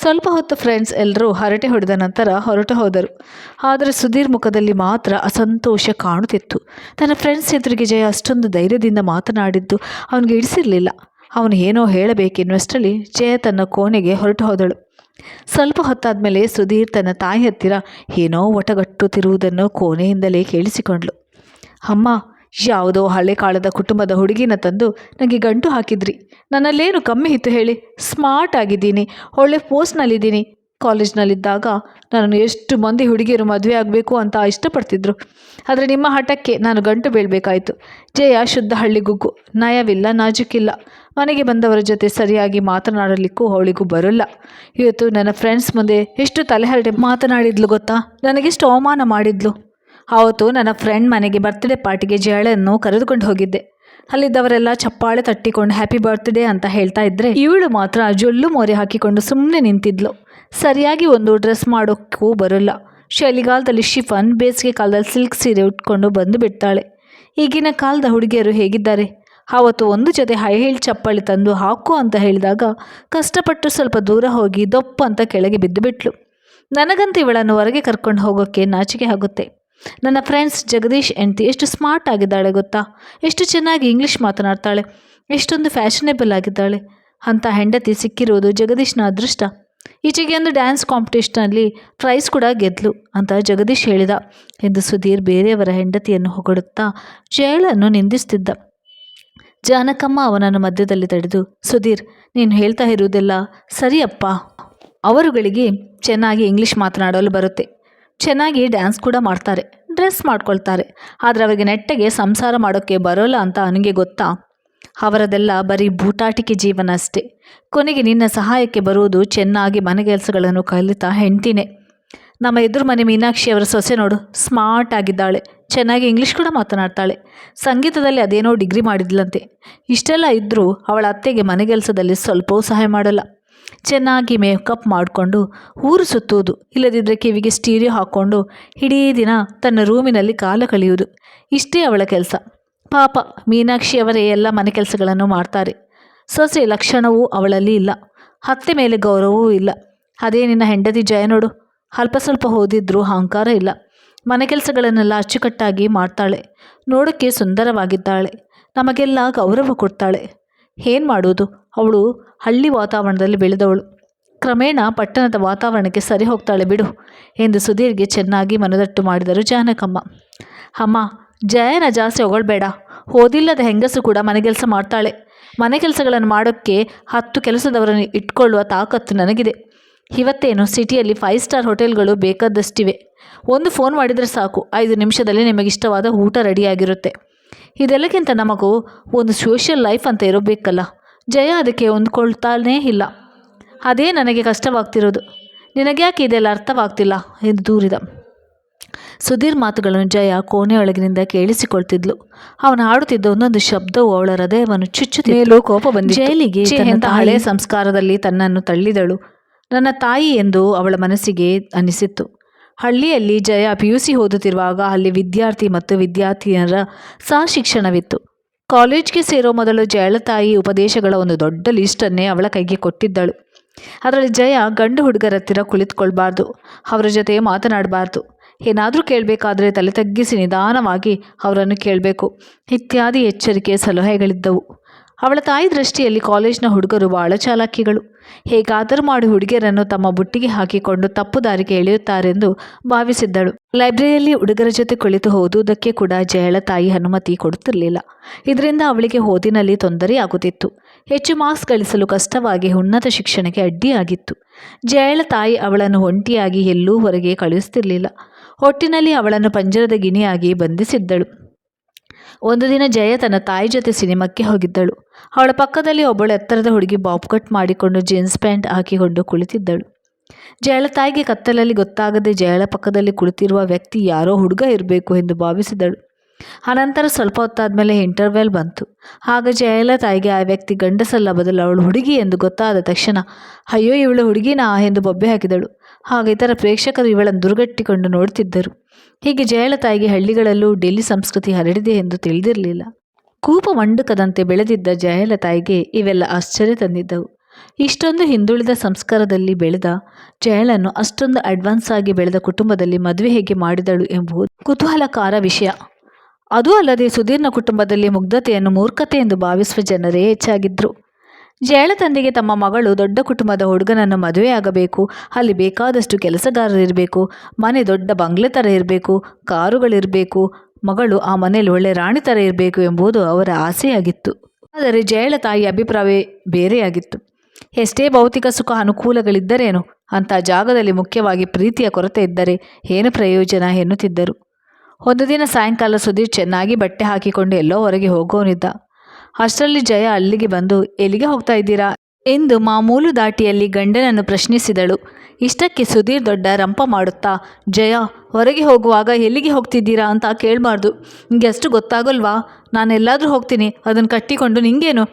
ಸ್ವಲ್ಪ ಹೊತ್ತು ಫ್ರೆಂಡ್ಸ್ ಎಲ್ಲರೂ ಹರಟೆ ಹೊಡೆದ ನಂತರ ಹೊರಟು ಹೋದರು. ಆದರೆ ಸುಧೀರ್ ಮುಖದಲ್ಲಿ ಮಾತ್ರ ಅಸಂತೋಷ ಕಾಣುತ್ತಿತ್ತು. ತನ್ನ ಫ್ರೆಂಡ್ಸ್ ಎದುರಿಗೆ ಜಯ ಅಷ್ಟೊಂದು ಧೈರ್ಯದಿಂದ ಮಾತನಾಡಿದ್ದು ಅವನಿಗೆ ಇಡಿಸಿರಲಿಲ್ಲ ಅವನು ಏನೋ ಹೇಳಬೇಕೆನ್ನುವಷ್ಟರಲ್ಲಿ ಜಯ ತನ್ನ ಕೋಣೆಗೆ ಹೊರಟು ಹೋದಳು. ಸ್ವಲ್ಪ ಹೊತ್ತಾದಮೇಲೆ ಸುಧೀರ್ ತನ್ನ ತಾಯಿ ಹತ್ತಿರ ಏನೋ ಒಟಗಟ್ಟುತ್ತಿರುವುದನ್ನು ಕೋಣೆಯಿಂದಲೇ ಕೇಳಿಸಿಕೊಂಡ್ಳು. ಅಮ್ಮ, ಯಾವುದೋ ಹಳೆ ಕಾಲದ ಕುಟುಂಬದ ಹುಡುಗಿನ ತಂದು ನನಗೆ ಗಂಟು ಹಾಕಿದ್ರಿ. ನನ್ನಲ್ಲೇನು ಕಮ್ಮಿ ಇತ್ತು ಹೇಳಿ. ಸ್ಮಾರ್ಟ್ ಆಗಿದ್ದೀನಿ. ಒಳ್ಳೆ ಪೋಸ್ಟ್ನಲ್ಲಿದ್ದೀನಿ. ಕಾಲೇಜ್ನಲ್ಲಿದ್ದಾಗ ನಾನು ಎಷ್ಟು ಮಂದಿ ಹುಡುಗಿಯರು ಮದುವೆ ಆಗಬೇಕು ಅಂತ ಇಷ್ಟಪಡ್ತಿದ್ರು. ಆದರೆ ನಿಮ್ಮ ಹಠಕ್ಕೆ ನಾನು ಗಂಟು ಬೀಳಬೇಕಾಯಿತು. ಜಯ ಶುದ್ಧ ಹಳ್ಳಿಗುಗ್ಗು ನಯವಿಲ್ಲ, ನಾಜುಕಿಲ್ಲ. ಮನೆಗೆ ಬಂದವರ ಜೊತೆ ಸರಿಯಾಗಿ ಮಾತನಾಡಲಿಕ್ಕೂ ಅವಳಿಗೂ ಬರೋಲ್ಲ. ಇವತ್ತು ನನ್ನ ಫ್ರೆಂಡ್ಸ್ ಮುಂದೆ ಎಷ್ಟು ತಲೆಹರಟೆ ಮಾತನಾಡಿದ್ಲು ಗೊತ್ತಾ? ನನಗೆಷ್ಟು ಅವಮಾನ ಮಾಡಿದ್ಲು. ಆವತ್ತು ನನ್ನ ಫ್ರೆಂಡ್ ಮನೆಗೆ ಬರ್ತ್ಡೇ ಪಾರ್ಟಿಗೆ ಜಯಳನ್ನು ಕರೆದುಕೊಂಡು ಹೋಗಿದ್ದೆ. ಅಲ್ಲಿದ್ದವರೆಲ್ಲ ಚಪ್ಪಾಳೆ ತಟ್ಟಿಕೊಂಡು ಹ್ಯಾಪಿ ಬರ್ತ್ಡೇ ಅಂತ ಹೇಳ್ತಾ ಇದ್ರೆ ಇವಳು ಮಾತ್ರ ಜೊಲ್ಲು ಮೋರೆ ಹಾಕಿಕೊಂಡು ಸುಮ್ಮನೆ ನಿಂತಿದ್ಲು. ಸರಿಯಾಗಿ ಒಂದು ಡ್ರೆಸ್ ಮಾಡೋಕ್ಕೂ ಬರೋಲ್ಲ. ಚಳಿಗಾಲದಲ್ಲಿ ಶಿಫನ್ ಬೇಸಿಗೆ ಕಾಲದಲ್ಲಿ ಸಿಲ್ಕ್ ಸೀರೆ ಉಟ್ಕೊಂಡು ಬಂದು ಬಿಡ್ತಾಳೆ. ಈಗಿನ ಕಾಲದ ಹುಡುಗಿಯರು ಹೇಗಿದ್ದಾರೆ? ಆವತ್ತು ಒಂದು ಜೊತೆ ಹೈ ಹೀಲ್ ಚಪ್ಪಲಿ ತಂದು ಹಾಕು ಅಂತ ಹೇಳಿದಾಗ ಕಷ್ಟಪಟ್ಟು ಸ್ವಲ್ಪ ದೂರ ಹೋಗಿ ದೊಪ್ಪ ಅಂತ ಕೆಳಗೆ ಬಿದ್ದು ಬಿಟ್ಲು. ನನಗಂತೂ ಇವಳನ್ನು ಹೊರಗೆ ಕರ್ಕೊಂಡು ಹೋಗೋಕ್ಕೆ ನಾಚಿಕೆ ಆಗುತ್ತೆ. ನನ್ನ ಫ್ರೆಂಡ್ಸ್ ಜಗದೀಶ್ ಹೆಂಡ್ತಿ ಎಷ್ಟು ಸ್ಮಾರ್ಟ್ ಆಗಿದ್ದಾಳೆ ಗೊತ್ತಾ? ಎಷ್ಟು ಚೆನ್ನಾಗಿ ಇಂಗ್ಲೀಷ್ ಮಾತನಾಡ್ತಾಳೆ. ಎಷ್ಟೊಂದು ಫ್ಯಾಷನೇಬಲ್ ಆಗಿದ್ದಾಳೆ. ಅಂತ ಹೆಂಡತಿ ಸಿಕ್ಕಿರುವುದು ಜಗದೀಶ್ನ ಅದೃಷ್ಟ. ಈಚೆಗೆ ಒಂದು ಡ್ಯಾನ್ಸ್ ಕಾಂಪಿಟೇಷನಲ್ಲಿ ಪ್ರೈಸ್ ಕೂಡ ಗೆದ್ಲು ಅಂತ ಜಗದೀಶ್ ಹೇಳಿದ. ಎಂದು ಸುಧೀರ್ ಬೇರೆಯವರ ಹೆಂಡತಿಯನ್ನು ಹೊಗಳುತ್ತಾ ಜಯಳನ್ನು ನಿಂದಿಸ್ತಿದ್ದ. ಜಾನಕಮ್ಮ ಅವನನ್ನು ಮಧ್ಯದಲ್ಲಿ ತಡೆದು, ಸುಧೀರ್, ನೀನು ಹೇಳ್ತಾ ಇರುವುದೆಲ್ಲ ಸರಿಯಪ್ಪ. ಅವರುಗಳಿಗೆ ಚೆನ್ನಾಗಿ ಇಂಗ್ಲೀಷ್ ಮಾತನಾಡಲು ಬರುತ್ತೆ. ಚೆನ್ನಾಗಿ ಡ್ಯಾನ್ಸ್ ಕೂಡ ಮಾಡ್ತಾರೆ. ಡ್ರೆಸ್ ಮಾಡ್ಕೊಳ್ತಾರೆ. ಆದರೆ ಅವರಿಗೆ ನೆಟ್ಟಗೆ ಸಂಸಾರ ಮಾಡೋಕ್ಕೆ ಬರೋಲ್ಲ ಅಂತ ನನಗೆ ಗೊತ್ತಾ? ಅವರದೆಲ್ಲ ಬರೀ ಬೂಟಾಟಿಕೆ ಜೀವನ ಅಷ್ಟೇ. ಕೊನೆಗೆ ನಿನ್ನ ಸಹಾಯಕ್ಕೆ ಬರುವುದು ಚೆನ್ನಾಗಿ ಮನೆಗೆಲಸಗಳನ್ನು ಕಲಿತಾ ಹೆಂಡ್ತಿನೇ. ನಮ್ಮ ಎದುರು ಮನೆ ಮೀನಾಕ್ಷಿ ಅವರ ಸೊಸೆ ನೋಡು, ಸ್ಮಾರ್ಟ್ ಆಗಿದ್ದಾಳೆ. ಚೆನ್ನಾಗಿ ಇಂಗ್ಲೀಷ್ ಕೂಡ ಮಾತನಾಡ್ತಾಳೆ. ಸಂಗೀತದಲ್ಲಿ ಅದೇನೋ ಡಿಗ್ರಿ ಮಾಡಿದ್ಲಂತೆ. ಇಷ್ಟೆಲ್ಲ ಇದ್ದರೂ ಅವಳ ಅತ್ತೆಗೆ ಮನೆಗೆಲಸದಲ್ಲಿ ಸ್ವಲ್ಪವೂ ಸಹಾಯ ಮಾಡಲ್ಲ. ಚೆನ್ನಾಗಿ ಮೇಕಪ್ ಮಾಡಿಕೊಂಡು ಊರು ಸುತ್ತುವುದು ಇಲ್ಲದಿದ್ದರೆ ಕಿವಿಗೆ ಸ್ಟೀರಿಯೋ ಹಾಕ್ಕೊಂಡು ಇಡೀ ದಿನ ತನ್ನ ರೂಮಿನಲ್ಲಿ ಕಾಲ ಕಳೆಯುವುದು. ಇಷ್ಟೇ ಅವಳ ಕೆಲಸ. ಪಾಪ ಮೀನಾಕ್ಷಿ ಅವರೇ ಎಲ್ಲ ಮನೆ ಕೆಲಸಗಳನ್ನು ಮಾಡ್ತಾರೆ. ಸೊಸೆ ಲಕ್ಷಣವೂ ಅವಳಲ್ಲಿ ಇಲ್ಲ. ಹತ್ತೆ ಮೇಲೆ ಗೌರವವೂ ಇಲ್ಲ. ಅದೇ ನಿನ್ನ ಹೆಂಡತಿ ಜಯ ನೋಡು. ಅಲ್ಪ ಸ್ವಲ್ಪ ಓದಿದ್ರೂ ಅಹಂಕಾರ ಇಲ್ಲ. ಮನೆ ಕೆಲಸಗಳನ್ನೆಲ್ಲ ಅಚ್ಚುಕಟ್ಟಾಗಿ ಮಾಡ್ತಾಳೆ. ನೋಡೋಕ್ಕೆ ಸುಂದರವಾಗಿದ್ದಾಳೆ. ನಮಗೆಲ್ಲ ಗೌರವ ಕೊಡ್ತಾಳೆ. ಏನು ಮಾಡುವುದು? ಅವಳು ಹಳ್ಳಿ ವಾತಾವರಣದಲ್ಲಿ ಬೆಳೆದವಳು. ಕ್ರಮೇಣ ಪಟ್ಟಣದ ವಾತಾವರಣಕ್ಕೆ ಸರಿ ಹೋಗ್ತಾಳೆ ಬಿಡು ಎಂದು ಸುಧೀರ್ಗೆ ಚೆನ್ನಾಗಿ ಮನದಟ್ಟು ಮಾಡಿದರು ಜಾನಕಮ್ಮ. ಅಮ್ಮ ಜಯನ ಜಾಸ್ತಿ ಹೊಗಳ್ಬೇಡ. ಓದಿಲ್ಲದ ಹೆಂಗಸು ಕೂಡ ಮನೆ ಕೆಲಸ ಮಾಡ್ತಾಳೆ. ಮನೆ ಕೆಲಸಗಳನ್ನು ಮಾಡೋಕ್ಕೆ ಹತ್ತು ಕೆಲಸದವರನ್ನು ಇಟ್ಕೊಳ್ಳುವ ತಾಕತ್ತು ನನಗಿದೆ. ಇವತ್ತೇನು ಸಿಟಿಯಲ್ಲಿ ಫೈವ್ ಸ್ಟಾರ್ ಹೋಟೆಲ್ಗಳು ಬೇಕಾದಷ್ಟಿವೆ. ಒಂದು ಫೋನ್ ಮಾಡಿದರೆ ಸಾಕು. ಐದು ನಿಮಿಷದಲ್ಲಿ ನಿಮಗಿಷ್ಟವಾದ ಊಟ ರೆಡಿಯಾಗಿರುತ್ತೆ. ಇದೆಲ್ಲಕ್ಕಿಂತ ನಮಗೂ ಒಂದು ಸೋಷಿಯಲ್ ಲೈಫ್ ಅಂತ ಇರಬೇಕಲ್ಲ. ಜಯ ಅದಕ್ಕೆ ಹೊಂದ್ಕೊಳ್ತಾನೇ ಇಲ್ಲ. ಅದೇ ನನಗೆ ಕಷ್ಟವಾಗ್ತಿರೋದು. ನಿನಗ್ಯಾಕೆ ಇದೆಲ್ಲ ಅರ್ಥವಾಗ್ತಿಲ್ಲ? ಎಂದು ದೂರಿದ. ಸುಧೀರ್ ಮಾತುಗಳನ್ನು ಜಯ ಕೋಣೆಯೊಳಗಿನಿಂದ ಕೇಳಿಸಿಕೊಳ್ತಿದ್ಲು. ಅವನು ಆಡುತ್ತಿದ್ದ ಒಂದೊಂದು ಶಬ್ದವು ಅವಳ ಹೃದಯವನ್ನು ಚುಚ್ಚುತ್ತಿತ್ತು. ಕೋಪ ಬಂದು ಜೈಲಿಗೆ ಹಳೆಯ ಸಂಸ್ಕಾರದಲ್ಲಿ ತನ್ನನ್ನು ತಳ್ಳಿದಳು. ನನ್ನ ತಾಯಿ ಎಂದು ಅವಳ ಮನಸ್ಸಿಗೆ ಅನಿಸಿತ್ತು. ಹಳ್ಳಿಯಲ್ಲಿ ಜಯ ಪಿ ಯು ಸಿ ಓದುತ್ತಿರುವಾಗ ಅಲ್ಲಿ ವಿದ್ಯಾರ್ಥಿ ಮತ್ತು ವಿದ್ಯಾರ್ಥಿನಿಯರ ಸಹ ಶಿಕ್ಷಣವಿತ್ತು ಕಾಲೇಜ್ಗೆ ಸೇರೋ ಮೊದಲು ಜಯಳ ತಾಯಿ ಉಪದೇಶಗಳ ಒಂದು ದೊಡ್ಡ ಲಿಸ್ಟನ್ನೇ ಅವಳ ಕೈಗೆ ಕೊಟ್ಟಿದ್ದಳು. ಅದರಲ್ಲಿ ಜಯ ಗಂಡು ಹುಡುಗರ ಹತ್ತಿರ ಕುಳಿತುಕೊಳ್ಬಾರ್ದು. ಅವರ ಜೊತೆ ಮಾತನಾಡಬಾರ್ದು. ಏನಾದರೂ ಕೇಳಬೇಕಾದ್ರೆ ತಲೆ ತಗ್ಗಿಸಿ ನಿಧಾನವಾಗಿ ಅವರನ್ನು ಕೇಳಬೇಕು. ಇತ್ಯಾದಿ ಎಚ್ಚರಿಕೆ ಸಲಹೆಗಳಿದ್ದವು. ಅವಳ ತಾಯಿ ದೃಷ್ಟಿಯಲ್ಲಿ ಕಾಲೇಜಿನ ಹುಡುಗರು ಬಹಳ ಚಾಲಾಕಿಗಳು. ಹೇಗಾದರೂ ಮಾಡಿ ಹುಡುಗಿಯರನ್ನು ತಮ್ಮ ಬುಟ್ಟಿಗೆ ಹಾಕಿಕೊಂಡು ತಪ್ಪು ದಾರಿಗೆ ಎಳೆಯುತ್ತಾರೆಂದು ಭಾವಿಸಿದ್ದಳು. ಲೈಬ್ರರಿಯಲ್ಲಿ ಹುಡುಗರ ಜೊತೆ ಕುಳಿತು ಓದುವುದಕ್ಕೆ ಕೂಡ ಜಯಳ ತಾಯಿ ಅನುಮತಿ ಕೊಡುತ್ತಿರಲಿಲ್ಲ. ಇದರಿಂದ ಅವಳಿಗೆ ಓದಿನಲ್ಲಿ ತೊಂದರೆಯಾಗುತ್ತಿತ್ತು. ಹೆಚ್ಚು ಮಾರ್ಕ್ಸ್ ಗಳಿಸಲು ಕಷ್ಟವಾಗಿ ಉನ್ನತ ಶಿಕ್ಷಣಕ್ಕೆ ಅಡ್ಡಿಯಾಗಿತ್ತು. ಜಯಳ ತಾಯಿ ಅವಳನ್ನು ಒಂಟಿಯಾಗಿ ಎಲ್ಲೂ ಹೊರಗೆ ಕಳುಹಿಸುತ್ತಿರಲಿಲ್ಲ. ಒಟ್ಟಿನಲ್ಲಿ ಅವಳನ್ನು ಪಂಜರದ ಗಿಣಿಯಾಗಿ ಬಂಧಿಸಿದ್ದಳು. ಒಂದು ದಿನ ಜಯ ತನ್ನ ತಾಯಿ ಜೊತೆ ಸಿನಿಮಾಕ್ಕೆ ಹೋಗಿದ್ದಳು. ಅವಳ ಪಕ್ಕದಲ್ಲಿ ಒಬ್ಬಳು ಎತ್ತರದ ಹುಡುಗಿ ಬಾಬ್ ಕಟ್ ಮಾಡಿಕೊಂಡು ಜೀನ್ಸ್ ಪ್ಯಾಂಟ್ ಹಾಕಿಕೊಂಡು ಕುಳಿತಿದ್ದಳು. ಜಯಳ ತಾಯಿಗೆ ಕತ್ತಲಲ್ಲಿ ಗೊತ್ತಾಗದೆ ಜಯಳ ಪಕ್ಕದಲ್ಲಿ ಕುಳಿತಿರುವ ವ್ಯಕ್ತಿ ಯಾರೋ ಹುಡುಗ ಇರಬೇಕು ಎಂದು ಭಾವಿಸಿದಳು. ಅನಂತರ ಸ್ವಲ್ಪ ಹೊತ್ತಾದಮೇಲೆ ಇಂಟರ್ವೆಲ್ ಬಂತು. ಆಗ ಜಯಲ ತಾಯಿಗೆ ಆ ವ್ಯಕ್ತಿ ಗಂಡಸಲ್ಲ ಬದಲು ಅವಳು ಹುಡುಗಿ ಎಂದು ಗೊತ್ತಾದ ತಕ್ಷಣ, ಅಯ್ಯೋ, ಇವಳು ಹುಡುಗಿನಾ? ಎಂದು ಬೊಬ್ಬೆ ಹಾಕಿದಳು. ಆಗ ಇತರ ಪ್ರೇಕ್ಷಕರು ಇವಳನ್ನು ದುರ್ಗಟ್ಟಿಕೊಂಡು ನೋಡ್ತಿದ್ದರು. ಹೀಗೆ ಜಯಲತಾಯಿಗೆ ಹಳ್ಳಿಗಳಲ್ಲೂ ಡೆಲ್ಲಿ ಸಂಸ್ಕೃತಿ ಹರಡಿದೆ ಎಂದು ತಿಳಿದಿರಲಿಲ್ಲ. ಕೂಪ ಮಂಡುಕದಂತೆ ಬೆಳೆದಿದ್ದ ಜಯಲತಾಯಿಗೆ ಇವೆಲ್ಲ ಆಶ್ಚರ್ಯ ತಂದಿದ್ದವು. ಇಷ್ಟೊಂದು ಹಿಂದುಳಿದ ಸಂಸ್ಕಾರದಲ್ಲಿ ಬೆಳೆದ ಜಯಳನ್ನು ಅಷ್ಟೊಂದು ಅಡ್ವಾನ್ಸ್ ಆಗಿ ಬೆಳೆದ ಕುಟುಂಬದಲ್ಲಿ ಮದುವೆ ಹೇಗೆ ಮಾಡಿದಳು ಎಂಬುದು ಕುತೂಹಲಕಾರ ವಿಷಯ. ಅದೂ ಅಲ್ಲದೆ ಸುಧೀರ್ನ ಕುಟುಂಬದಲ್ಲಿ ಮುಗ್ಧತೆಯನ್ನು ಮೂರ್ಖತೆ ಎಂದು ಭಾವಿಸುವ ಜನರೇ ಹೆಚ್ಚಾಗಿದ್ದರು ಜಯಳ ತಂದೆಗೆ ತಮ್ಮ ಮಗಳು ದೊಡ್ಡ ಕುಟುಂಬದ ಹುಡುಗನನ್ನು ಮದುವೆಯಾಗಬೇಕು ಅಲ್ಲಿ ಬೇಕಾದಷ್ಟು ಕೆಲಸಗಾರರಿರಬೇಕು ಮನೆ ದೊಡ್ಡ ಬಂಗ್ಲೆ ಥರ ಇರಬೇಕು. ಕಾರುಗಳಿರಬೇಕು ಮಗಳು ಆ ಮನೆಯಲ್ಲಿ ಒಳ್ಳೆ ರಾಣಿ ಥರ ಇರಬೇಕು ಎಂಬುದು ಅವರ ಆಸೆಯಾಗಿತ್ತು. ಆದರೆ ಜಯಳ ತಾಯಿ ಅಭಿಪ್ರಾಯ ಬೇರೆಯಾಗಿತ್ತು. ಎಷ್ಟೇ ಭೌತಿಕ ಸುಖ ಅನುಕೂಲಗಳಿದ್ದರೇನು, ಅಂಥ ಜಾಗದಲ್ಲಿ ಮುಖ್ಯವಾಗಿ ಪ್ರೀತಿಯ ಕೊರತೆ ಇದ್ದರೆ ಏನು ಪ್ರಯೋಜನ ಎನ್ನುತ್ತಿದ್ದರು. ಒಂದು ದಿನ ಸಾಯಂಕಾಲ ಸುಧೀರ್ ಚೆನ್ನಾಗಿ ಬಟ್ಟೆ ಹಾಕಿಕೊಂಡು ಎಲ್ಲೋ ಹೊರಗೆ ಹೋಗೋನಿದ್ದ. ಅಷ್ಟರಲ್ಲಿ ಜಯ ಅಲ್ಲಿಗೆ ಬಂದು, ಎಲ್ಲಿಗೆ ಹೋಗ್ತಾ ಇದ್ದೀರಾ? ಎಂದು ಮಾಮೂಲು ದಾಟಿಯಲ್ಲಿ ಗಂಡನನ್ನು ಪ್ರಶ್ನಿಸಿದಳು. ಇಷ್ಟಕ್ಕೆ ಸುಧೀರ್ ದೊಡ್ಡ ರಂಪ ಮಾಡುತ್ತಾ, ಜಯ, ಹೊರಗೆ ಹೋಗುವಾಗ ಎಲ್ಲಿಗೆ ಹೋಗ್ತಿದ್ದೀರಾ ಅಂತ ಕೇಳಬಾರ್ದು. ನಿಮಗೆ ಅಷ್ಟು ಗೊತ್ತಾಗಲ್ವಾ? ನಾನೆಲ್ಲಾದರೂ ಹೋಗ್ತೀನಿ. ಅದನ್ನು ಕಟ್ಟಿಕೊಂಡು ನಿಂಗೇನು?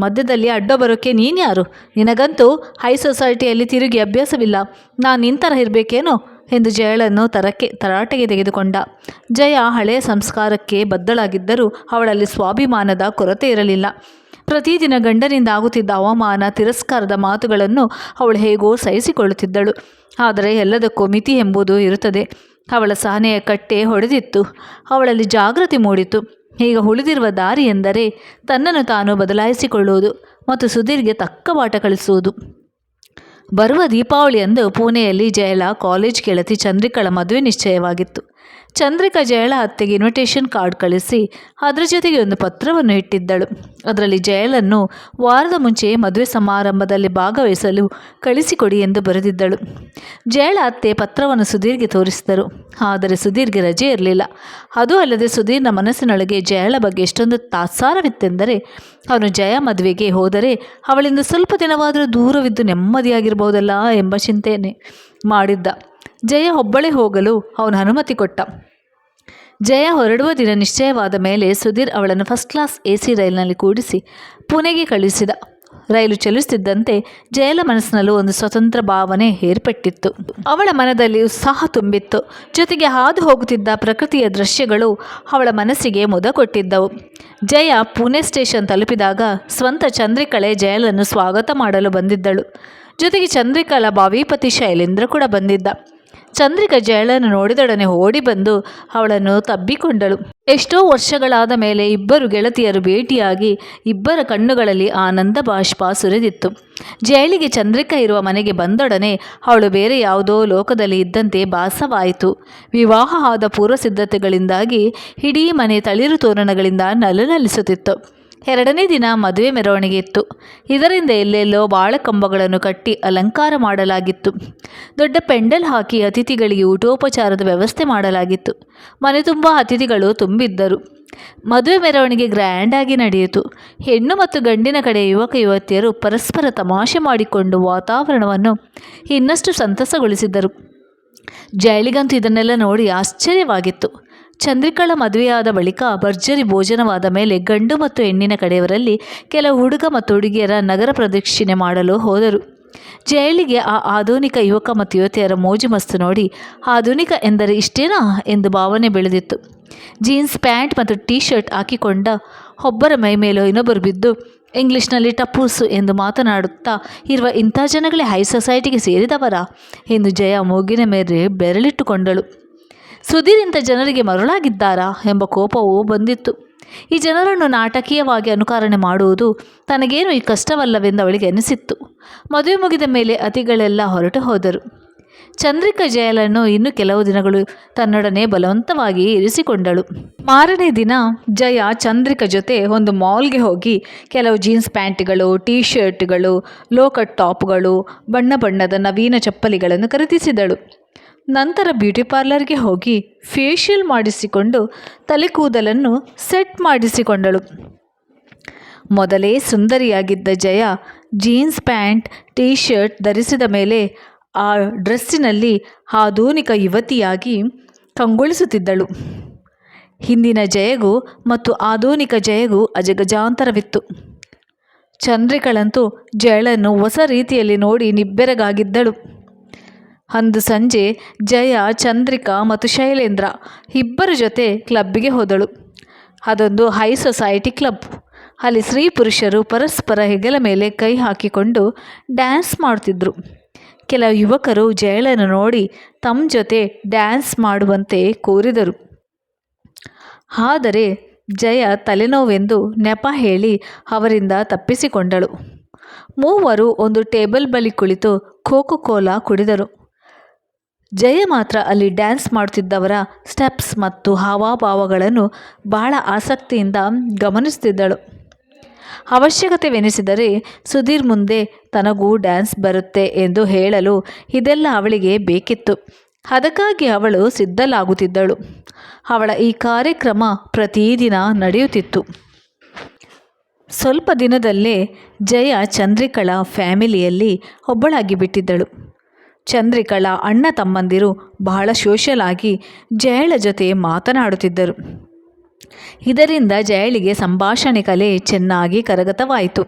ಮಧ್ಯದಲ್ಲಿ ಅಡ್ಡ ಬರೋಕ್ಕೆ ನೀನ್ಯಾರು? ನಿನಗಂತೂ ಹೈ ಸೊಸೈಟಿಯಲ್ಲಿ ತಿರುಗಿ ಅಭ್ಯಾಸವಿಲ್ಲ. ನಾನು ನಿಂತರ ಇರಬೇಕೇನೋ? ಎಂದು ಜಯಳನ್ನು ತರಕ್ಕೆ ತರಾಟೆಗೆ ತೆಗೆದುಕೊಂಡ. ಜಯ ಹಳೆಯ ಸಂಸ್ಕಾರಕ್ಕೆ ಬದ್ದಳಾಗಿದ್ದರೂ ಅವಳಲ್ಲಿ ಸ್ವಾಭಿಮಾನದ ಕೊರತೆ ಇರಲಿಲ್ಲ. ಪ್ರತಿದಿನ ಗಂಡನಿಂದ ಆಗುತ್ತಿದ್ದ ಅವಮಾನ, ತಿರಸ್ಕಾರದ ಮಾತುಗಳನ್ನು ಅವಳು ಹೇಗೋ ಸಹಿಸಿಕೊಳ್ಳುತ್ತಿದ್ದಳು. ಆದರೆ ಎಲ್ಲದಕ್ಕೂ ಮಿತಿ ಎಂಬುದು ಇರುತ್ತದೆ. ಅವಳ ಸಹನೆಯ ಕಟ್ಟೆ ಹೊಡೆದಿತ್ತು. ಅವಳಲ್ಲಿ ಜಾಗೃತಿ ಮೂಡಿತು. ಈಗ ಉಳಿದಿರುವ ದಾರಿ ಎಂದರೆ ತನ್ನನ್ನು ತಾನು ಬದಲಾಯಿಸಿಕೊಳ್ಳುವುದು ಮತ್ತು ಸುಧೀರ್ಗೆ ತಕ್ಕ ಪಾಠ ಕಳಿಸುವುದು ಬರುವ ದೀಪಾವಳಿಯಂದು ಪುಣೆಯಲ್ಲಿ ಜಯಲಾ ಕಾಲೇಜ್ ಗೆಳತಿ ಚಂದ್ರಿಕಳ ಮದುವೆ ನಿಶ್ಚಯವಾಗಿತ್ತು. ಚಂದ್ರಿಕಾ ಜಯಳ ಅತ್ತೆಗೆ ಇನ್ವಿಟೇಷನ್ ಕಾರ್ಡ್ ಕಳಿಸಿ, ಅದರ ಜೊತೆಗೆ ಒಂದು ಪತ್ರವನ್ನು ಇಟ್ಟಿದ್ದಳು. ಅದರಲ್ಲಿ ಜಯಳನ್ನು ವಾರದ ಮುಂಚೆಯೇ ಮದುವೆ ಸಮಾರಂಭದಲ್ಲಿ ಭಾಗವಹಿಸಲು ಕಳಿಸಿಕೊಡಿ ಎಂದು ಬರೆದಿದ್ದಳು. ಜಯಳ ಅತ್ತೆ ಪತ್ರವನ್ನು ಸುಧೀರ್ಗೆ ತೋರಿಸಿದರು. ಆದರೆ ಸುಧೀರ್ಗೆ ರಜೆ ಇರಲಿಲ್ಲ. ಅದೂ ಅಲ್ಲದೆ ಸುಧೀರ್ನ ಮನಸ್ಸಿನೊಳಗೆ ಜಯಳ ಬಗ್ಗೆ ಎಷ್ಟೊಂದು ತಾತ್ಸಾರವಿತ್ತೆಂದರೆ, ಅವನು ಜಯ ಮದುವೆಗೆ ಹೋದರೆ ಅವಳಿಂದ ಸ್ವಲ್ಪ ದಿನವಾದರೂ ದೂರವಿದ್ದು ನೆಮ್ಮದಿಯಾಗಿರಬಹುದಲ್ಲ ಎಂಬ ಚಿಂತೆಯನ್ನೇ ಮಾಡಿದ್ದ. ಜಯ ಒಬ್ಬಳೇ ಹೋಗಲು ಅವನು ಅನುಮತಿ ಕೊಟ್ಟ. ಜಯ ಹೊರಡುವ ದಿನ ನಿಶ್ಚಯವಾದ ಮೇಲೆ ಸುಧೀರ್ ಅವಳನ್ನು ಫಸ್ಟ್ ಕ್ಲಾಸ್ ಎ ಸಿ ರೈಲಿನಲ್ಲಿ ಕೂಡಿಸಿ ಪುಣೆಗೆ ಕಳುಹಿಸಿದ. ರೈಲು ಚಲಿಸುತ್ತಿದ್ದಂತೆ ಜಯಲ ಮನಸ್ಸಿನಲ್ಲೂ ಒಂದು ಸ್ವತಂತ್ರ ಭಾವನೆ ಏರ್ಪಟ್ಟಿತ್ತು. ಅವಳ ಮನದಲ್ಲಿ ಉತ್ಸಾಹ ತುಂಬಿತ್ತು. ಜೊತೆಗೆ ಹಾದು ಹೋಗುತ್ತಿದ್ದ ಪ್ರಕೃತಿಯ ದೃಶ್ಯಗಳು ಅವಳ ಮನಸ್ಸಿಗೆ ಮುದ ಕೊಟ್ಟಿದ್ದವು. ಜಯ ಪುಣೆ ಸ್ಟೇಷನ್ ತಲುಪಿದಾಗ ಸ್ವಂತ ಚಂದ್ರಿಕಳೆ ಜಯಲನ್ನು ಸ್ವಾಗತ ಮಾಡಲು ಬಂದಿದ್ದಳು. ಜೊತೆಗೆ ಚಂದ್ರಿಕಲ ಭಾವಿಪತಿ ಶೈಲೇಂದ್ರ ಕೂಡ ಬಂದಿದ್ದ. ಚಂದ್ರಿಕಾ ಜಯಳನ್ನು ನೋಡಿದೊಡನೆ ಓಡಿ ಬಂದು ಅವಳನ್ನು ತಬ್ಬಿಕೊಂಡಳು. ಎಷ್ಟೋ ವರ್ಷಗಳಾದ ಮೇಲೆ ಇಬ್ಬರು ಗೆಳತಿಯರು ಭೇಟಿಯಾಗಿ ಇಬ್ಬರ ಕಣ್ಣುಗಳಲ್ಲಿ ಆನಂದ ಬಾಷ್ಪ ಸುರಿದಿತ್ತು. ಜಯಳಿಗೆ ಚಂದ್ರಿಕ ಇರುವ ಮನೆಗೆ ಬಂದೊಡನೆ ಅವಳು ಬೇರೆ ಯಾವುದೋ ಲೋಕದಲ್ಲಿ ಇದ್ದಂತೆ ಭಾಸವಾಯಿತು. ವಿವಾಹ ಆದ ಪೂರ್ವ ಸಿದ್ಧತೆಗಳಿಂದಾಗಿ ಇಡೀ ಮನೆ ತಳಿರು ತೋರಣಗಳಿಂದ ನಲುನಲಿಸುತ್ತಿತ್ತು. ಎರಡನೇ ದಿನ ಮದುವೆ ಮೆರವಣಿಗೆ ಇತ್ತು. ಇದರಿಂದ ಎಲ್ಲೆಲ್ಲೋ ಬಾಳೆಕಂಬಗಳನ್ನು ಕಟ್ಟಿ ಅಲಂಕಾರ ಮಾಡಲಾಗಿತ್ತು. ದೊಡ್ಡ ಪೆಂಡಲ್ ಹಾಕಿ ಅತಿಥಿಗಳಿಗೆ ಊಟೋಪಚಾರದ ವ್ಯವಸ್ಥೆ ಮಾಡಲಾಗಿತ್ತು. ಮನೆ ತುಂಬ ಅತಿಥಿಗಳು ತುಂಬಿದ್ದರು. ಮದುವೆ ಮೆರವಣಿಗೆ ಗ್ರ್ಯಾಂಡಾಗಿ ನಡೆಯಿತು. ಹೆಣ್ಣು ಮತ್ತು ಗಂಡಿನ ಕಡೆ ಯುವಕ ಯುವತಿಯರು ಪರಸ್ಪರ ತಮಾಷೆ ಮಾಡಿಕೊಂಡು ವಾತಾವರಣವನ್ನು ಇನ್ನಷ್ಟು ಸಂತಸಗೊಳಿಸಿದ್ದರು. ಜೈಲಿಗಂತೂ ಇದನ್ನೆಲ್ಲ ನೋಡಿ ಆಶ್ಚರ್ಯವಾಗಿತ್ತು. ಚಂದ್ರಿಕಳ ಮದುವೆಯಾದ ಬಳಿಕ ಭರ್ಜರಿ ಭೋಜನವಾದ ಮೇಲೆ ಗಂಡು ಮತ್ತು ಹೆಣ್ಣಿನ ಕಡೆಯವರಲ್ಲಿ ಕೆಲವು ಹುಡುಗ ಮತ್ತು ಹುಡುಗಿಯರ ನಗರ ಪ್ರದಕ್ಷಿಣೆ ಮಾಡಲು ಹೋದರು. ಜಯಲಿಗೆ ಆ ಆಧುನಿಕ ಯುವಕ ಮತ್ತು ಯುವತಿಯರ ಮೋಜು ಮಸ್ತು ನೋಡಿ, ಆಧುನಿಕ ಎಂದರೆ ಇಷ್ಟೇನಾ? ಎಂದು ಭಾವನೆ ಬೆಳೆದಿತ್ತು. ಜೀನ್ಸ್, ಪ್ಯಾಂಟ್ ಮತ್ತು ಟೀ ಶರ್ಟ್ ಹಾಕಿಕೊಂಡ ಒಬ್ಬರ ಮೈ ಮೇಲೂ ಇನ್ನೊಬ್ಬರು ಬಿದ್ದು, ಇಂಗ್ಲಿಷ್ನಲ್ಲಿ ಟಪ್ಪೂಸು ಎಂದು ಮಾತನಾಡುತ್ತಾ, ಇರುವ ಇಂಥ ಜನಗಳೇ ಹೈ ಸೊಸೈಟಿಗೆ ಸೇರಿದವರಾ? ಎಂದು ಜಯ ಮೂಗಿನ ಮೇಲೆ ಬೆರಳಿಟ್ಟುಕೊಂಡಳು. ಸುಧೀರ್ ಜನರಿಗೆ ಮರುಳಾಗಿದ್ದಾರಾ ಎಂಬ ಕೋಪವೂ ಬಂದಿತ್ತು. ಈ ಜನರನ್ನು ನಾಟಕೀಯವಾಗಿ ಅನುಕರಣೆ ಮಾಡುವುದು ತನಗೇನು ಈ ಕಷ್ಟವಲ್ಲವೆಂದು ಅವಳಿಗೆ ಅನಿಸಿತ್ತು. ಮದುವೆ ಮುಗಿದ ಮೇಲೆ ಅತಿಗಳೆಲ್ಲ ಹೊರಟು ಹೋದರು. ಚಂದ್ರಿಕಾ ಜಯಲನ್ನು ಇನ್ನು ಕೆಲವು ದಿನಗಳು ತನ್ನೊಡನೆ ಬಲವಂತವಾಗಿ ಇರಿಸಿಕೊಂಡಳು. ಮಾರನೇ ದಿನ ಜಯ ಚಂದ್ರಿಕಾ ಜೊತೆ ಒಂದು ಮಾಲ್ಗೆ ಹೋಗಿ ಕೆಲವು ಜೀನ್ಸ್ ಪ್ಯಾಂಟ್ಗಳು ಟೀ ಶರ್ಟ್ಗಳು ಲೋಕಟ್ ಟಾಪ್ಗಳು, ಬಣ್ಣ ಬಣ್ಣದ ನವೀನ ಚಪ್ಪಲಿಗಳನ್ನು ಖರೀದಿಸಿದಳು. ನಂತರ ಬ್ಯೂಟಿ ಪಾರ್ಲರ್ಗೆ ಹೋಗಿ ಫೇಶಿಯಲ್ ಮಾಡಿಸಿಕೊಂಡು ತಲೆ ಕೂದಲನ್ನು ಸೆಟ್ ಮಾಡಿಸಿಕೊಂಡಳು. ಮೊದಲೇ ಸುಂದರಿಯಾಗಿದ್ದ Jaya jeans pant T shirt ಧರಿಸಿದ ಮೇಲೆ ಆ ಡ್ರೆಸ್ಸಿನಲ್ಲಿ ಆಧುನಿಕ ಯುವತಿಯಾಗಿ ಕಂಗೊಳಿಸುತ್ತಿದ್ದಳು. ಹಿಂದಿನ ಜಯಗೂ ಮತ್ತು ಆಧುನಿಕ ಜಯಗೂ ಅಜಗಜಾಂತರವಿತ್ತು. ಚಂದ್ರಿಕಳಂತೂ ಜಯಳನ್ನು ಹೊಸ ರೀತಿಯಲ್ಲಿ ನೋಡಿ ನಿಬ್ಬೆರಗಾಗಿದ್ದಳು. ಅಂದು ಸಂಜೆ ಜಯ, ಚಂದ್ರಿಕಾ ಮತ್ತು ಶೈಲೇಂದ್ರ ಇಬ್ಬರ ಜೊತೆ ಕ್ಲಬ್ಬಿಗೆ ಹೋದಳು. ಅದೊಂದು ಹೈ ಸೊಸೈಟಿ ಕ್ಲಬ್. ಅಲ್ಲಿ ಸ್ತ್ರೀ ಪುರುಷರು ಪರಸ್ಪರ ಹೆಗಲ ಮೇಲೆ ಕೈ ಹಾಕಿಕೊಂಡು ಡ್ಯಾನ್ಸ್ ಮಾಡುತ್ತಿದ್ದರು ಕೆಲ ಯುವಕರು ಜಯಳನ್ನು ನೋಡಿ ತಮ್ಮ ಜೊತೆ ಡ್ಯಾನ್ಸ್ ಮಾಡುವಂತೆ ಕೋರಿದರು. ಆದರೆ ಜಯ ತಲೆನೋವೆಂದು ನೆಪ ಹೇಳಿ ಅವರಿಂದ ತಪ್ಪಿಸಿಕೊಂಡಳು. ಮೂವರು ಒಂದು ಟೇಬಲ್ ಬಳಿ ಕುಳಿತು ಕೋಕೋ ಕೋಲಾ ಕುಡಿದರು. ಜಯ ಮಾತ್ರ ಅಲ್ಲಿ ಡ್ಯಾನ್ಸ್ ಮಾಡುತ್ತಿದ್ದವರ ಸ್ಟೆಪ್ಸ್ ಮತ್ತು ಹಾವಭಾವಗಳನ್ನು ಬಹಳ ಆಸಕ್ತಿಯಿಂದ ಗಮನಿಸುತ್ತಿದ್ದಳು. ಅವಶ್ಯಕತೆವೆನಿಸಿದರೆ ಸುಧೀರ್ ಮುಂದೆ ತನಗೂ ಡ್ಯಾನ್ಸ್ ಬರುತ್ತೆ ಎಂದು ಹೇಳಲು ಇದೆಲ್ಲ ಅವಳಿಗೆ ಬೇಕಿತ್ತು. ಅದಕ್ಕಾಗಿ ಅವಳು ಸಿದ್ಧಲಾಗುತ್ತಿದ್ದಳು ಅವಳ ಈ ಕಾರ್ಯಕ್ರಮ ಪ್ರತಿದಿನ ನಡೆಯುತ್ತಿತ್ತು. ಸ್ವಲ್ಪ ದಿನದಲ್ಲೇ ಜಯ ಚಂದ್ರಿಕಳ ಫ್ಯಾಮಿಲಿಯಲ್ಲಿ ಒಬ್ಬಳಾಗಿ ಬಿಟ್ಟಿದ್ದಳು ಚಂದ್ರಿಕಳ ಅಣ್ಣ ತಮ್ಮಂದಿರು ಬಹಳ ಸೋಷಲ್ ಆಗಿ ಜಯಳ ಜೊತೆ ಮಾತನಾಡುತ್ತಿದ್ದರು. ಇದರಿಂದ ಜಯಳಿಗೆ ಸಂಭಾಷಣೆ ಕಲೆ ಚೆನ್ನಾಗಿ ಕರಗತವಾಯಿತು.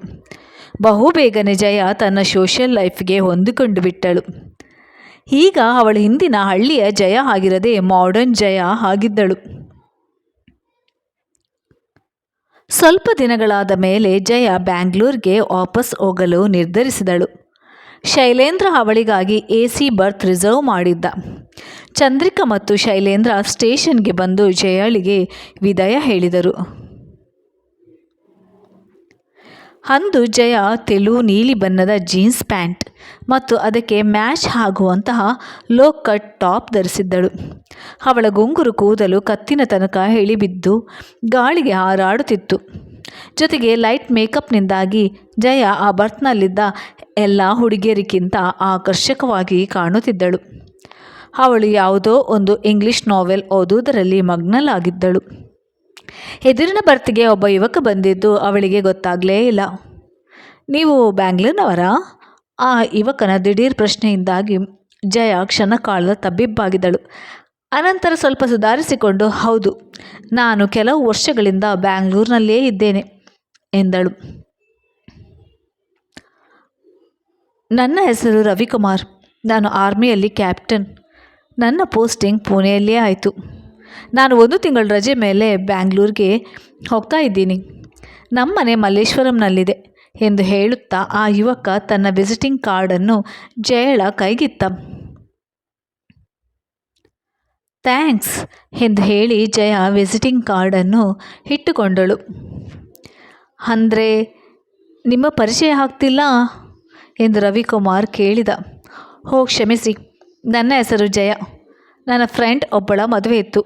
ಬಹುಬೇಗನೆ ಜಯ ತನ್ನ ಸೋಷಿಯಲ್ ಲೈಫ್ಗೆ ಹೊಂದಿಕೊಂಡು ಬಿಟ್ಟಳು. ಈಗ ಅವಳು ಹಿಂದಿನ ಹಳ್ಳಿಯ ಜಯ ಆಗಿರದೆ ಮಾಡರ್ನ್ ಜಯ ಆಗಿದ್ದಳು. ಸ್ವಲ್ಪ ದಿನಗಳಾದ ಮೇಲೆ ಜಯ ಬ್ಯಾಂಗ್ಳೂರ್ಗೆ ವಾಪಸ್ ಹೋಗಲು ನಿರ್ಧರಿಸಿದಳು. ಶೈಲೇಂದ್ರ ಅವಳಿಗಾಗಿ ಎ ಸಿ ಬರ್ತ್ ರಿಸರ್ವ್ ಮಾಡಿದ್ದ. ಚಂದ್ರಿಕಾ ಮತ್ತು ಶೈಲೇಂದ್ರ ಸ್ಟೇಷನ್ಗೆ ಬಂದು ಜಯಾಳಿಗೆ ವಿದಾಯ ಹೇಳಿದರು. ಅಂದು ಜಯ ತೆಲು ನೀಲಿ ಬಣ್ಣದ ಜೀನ್ಸ್ ಪ್ಯಾಂಟ್ ಮತ್ತು ಅದಕ್ಕೆ ಮ್ಯಾಚ್ ಆಗುವಂತಹ ಲೋ ಕಟ್ ಟಾಪ್ ಧರಿಸಿದ್ದಳು. ಅವಳ ಗುಂಗುರು ಕೂದಲು ಕತ್ತಿನ ತನಕ ಹೇಳಿಬಿದ್ದು ಗಾಳಿಗೆ ಹಾರಾಡುತ್ತಿತ್ತು. ಜೊತೆಗೆ ಲೈಟ್ ಮೇಕಪ್ನಿಂದಾಗಿ ಜಯ ಆ ಬರ್ತ್ನಲ್ಲಿದ್ದ ಎಲ್ಲ ಹುಡುಗಿಯರಿಗಿಂತ ಆಕರ್ಷಕವಾಗಿ ಕಾಣುತ್ತಿದ್ದಳು. ಅವಳು ಯಾವುದೋ ಒಂದು ಇಂಗ್ಲಿಷ್ ನಾವೆಲ್ ಓದುವುದರಲ್ಲಿ ಮಗ್ನಲಾಗಿದ್ದಳು ಎದುರಿನ ಬರ್ತಿಗೆ ಒಬ್ಬ ಯುವಕ ಬಂದಿದ್ದು ಅವಳಿಗೆ ಗೊತ್ತಾಗಲೇ ಇಲ್ಲ. ನೀವು ಬ್ಯಾಂಗ್ಳೂರ್ನವರಾ? ಆ ಯುವಕನ ದಿಢೀರ್ ಪ್ರಶ್ನೆಯಿಂದಾಗಿ ಜಯ ಕ್ಷಣಕಾಲದ ತಬ್ಬಿಬ್ಬಾಗಿದ್ದಳು. ಅನಂತರ ಸ್ವಲ್ಪ ಸುಧಾರಿಸಿಕೊಂಡು, ಹೌದು, ನಾನು ಕೆಲವು ವರ್ಷಗಳಿಂದ ಬ್ಯಾಂಗ್ಳೂರಿನಲ್ಲೇ ಇದ್ದೇನೆ ಎಂದಳು. ನನ್ನ ಹೆಸರು ರವಿಕುಮಾರ್. ನಾನು ಆರ್ಮಿಯಲ್ಲಿ ಕ್ಯಾಪ್ಟನ್. ನನ್ನ ಪೋಸ್ಟಿಂಗ್ ಪುಣೆಯಲ್ಲೇ ಆಯಿತು. ನಾನು ಒಂದು ತಿಂಗಳ ರಜೆ ಮೇಲೆ ಬ್ಯಾಂಗ್ಳೂರಿಗೆ ಹೋಗ್ತಾ ಇದ್ದೀನಿ. ನಮ್ಮನೆ ಮಲ್ಲೇಶ್ವರಂನಲ್ಲಿದೆ ಎಂದು ಹೇಳುತ್ತಾ ಆ ಯುವಕ ತನ್ನ ವಿಸಿಟಿಂಗ್ ಕಾರ್ಡನ್ನು ಜಯಳ ಕೈಗಿತ್ತ. ಥ್ಯಾಂಕ್ಸ್ ಎಂದು ಹೇಳಿ ಜಯ ವಿಸಿಟಿಂಗ್ ಕಾರ್ಡನ್ನು ಇಟ್ಟುಕೊಂಡಳು. ಅಂದರೆ ನಿಮ್ಮ ಪರಿಚಯ ಆಗ್ತಿಲ್ಲ? ಎಂದು ರವಿಕುಮಾರ್ ಕೇಳಿದ. ಹೋ, ಕ್ಷಮಿಸಿ. ನನ್ನ ಹೆಸರು ಜಯ. ನನ್ನ ಫ್ರೆಂಡ್ ಒಬ್ಬಳ ಮದುವೆ ಇತ್ತು.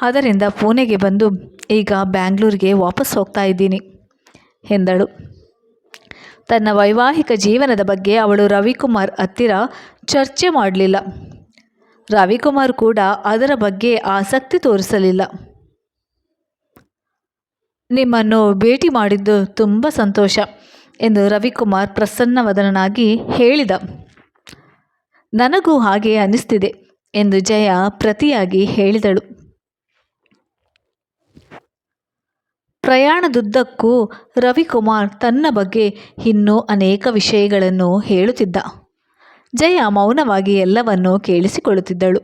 ಅದರಿಂದ ಪುಣೆಗೆ ಬಂದು ಈಗ ಬ್ಯಾಂಗ್ಳೂರಿಗೆ ವಾಪಸ್ ಹೋಗ್ತಾ ಇದ್ದೀನಿ ಎಂದಳು. ತನ್ನ ವೈವಾಹಿಕ ಜೀವನದ ಬಗ್ಗೆ ಅವಳು ರವಿಕುಮಾರ್ ಹತ್ತಿರ ಚರ್ಚೆ ಮಾಡಲಿಲ್ಲ. ರವಿಕುಮಾರ್ ಕೂಡ ಅದರ ಬಗ್ಗೆ ಆಸಕ್ತಿ ತೋರಿಸಲಿಲ್ಲ. ನಿಮ್ಮನ್ನು ಭೇಟಿ ಮಾಡಿದ್ದು ತುಂಬ ಸಂತೋಷ. ಎಂದು ರವಿಕುಮಾರ್ ಪ್ರಸನ್ನವದನಾಗಿ ಹೇಳಿದ. ನನಗೂ ಹಾಗೆ ಅನಿಸ್ತಿದೆ ಎಂದು ಜಯ ಪ್ರತಿಯಾಗಿ ಹೇಳಿದಳು. ಪ್ರಯಾಣದುದ್ದಕ್ಕೂ ರವಿಕುಮಾರ್ ತನ್ನ ಬಗ್ಗೆ ಇನ್ನೂ ಅನೇಕ ವಿಷಯಗಳನ್ನು ಹೇಳುತ್ತಿದ್ದ. ಜಯ ಮೌನವಾಗಿ ಎಲ್ಲವನ್ನೂ ಕೇಳಿಸಿಕೊಳ್ಳುತ್ತಿದ್ದಳು.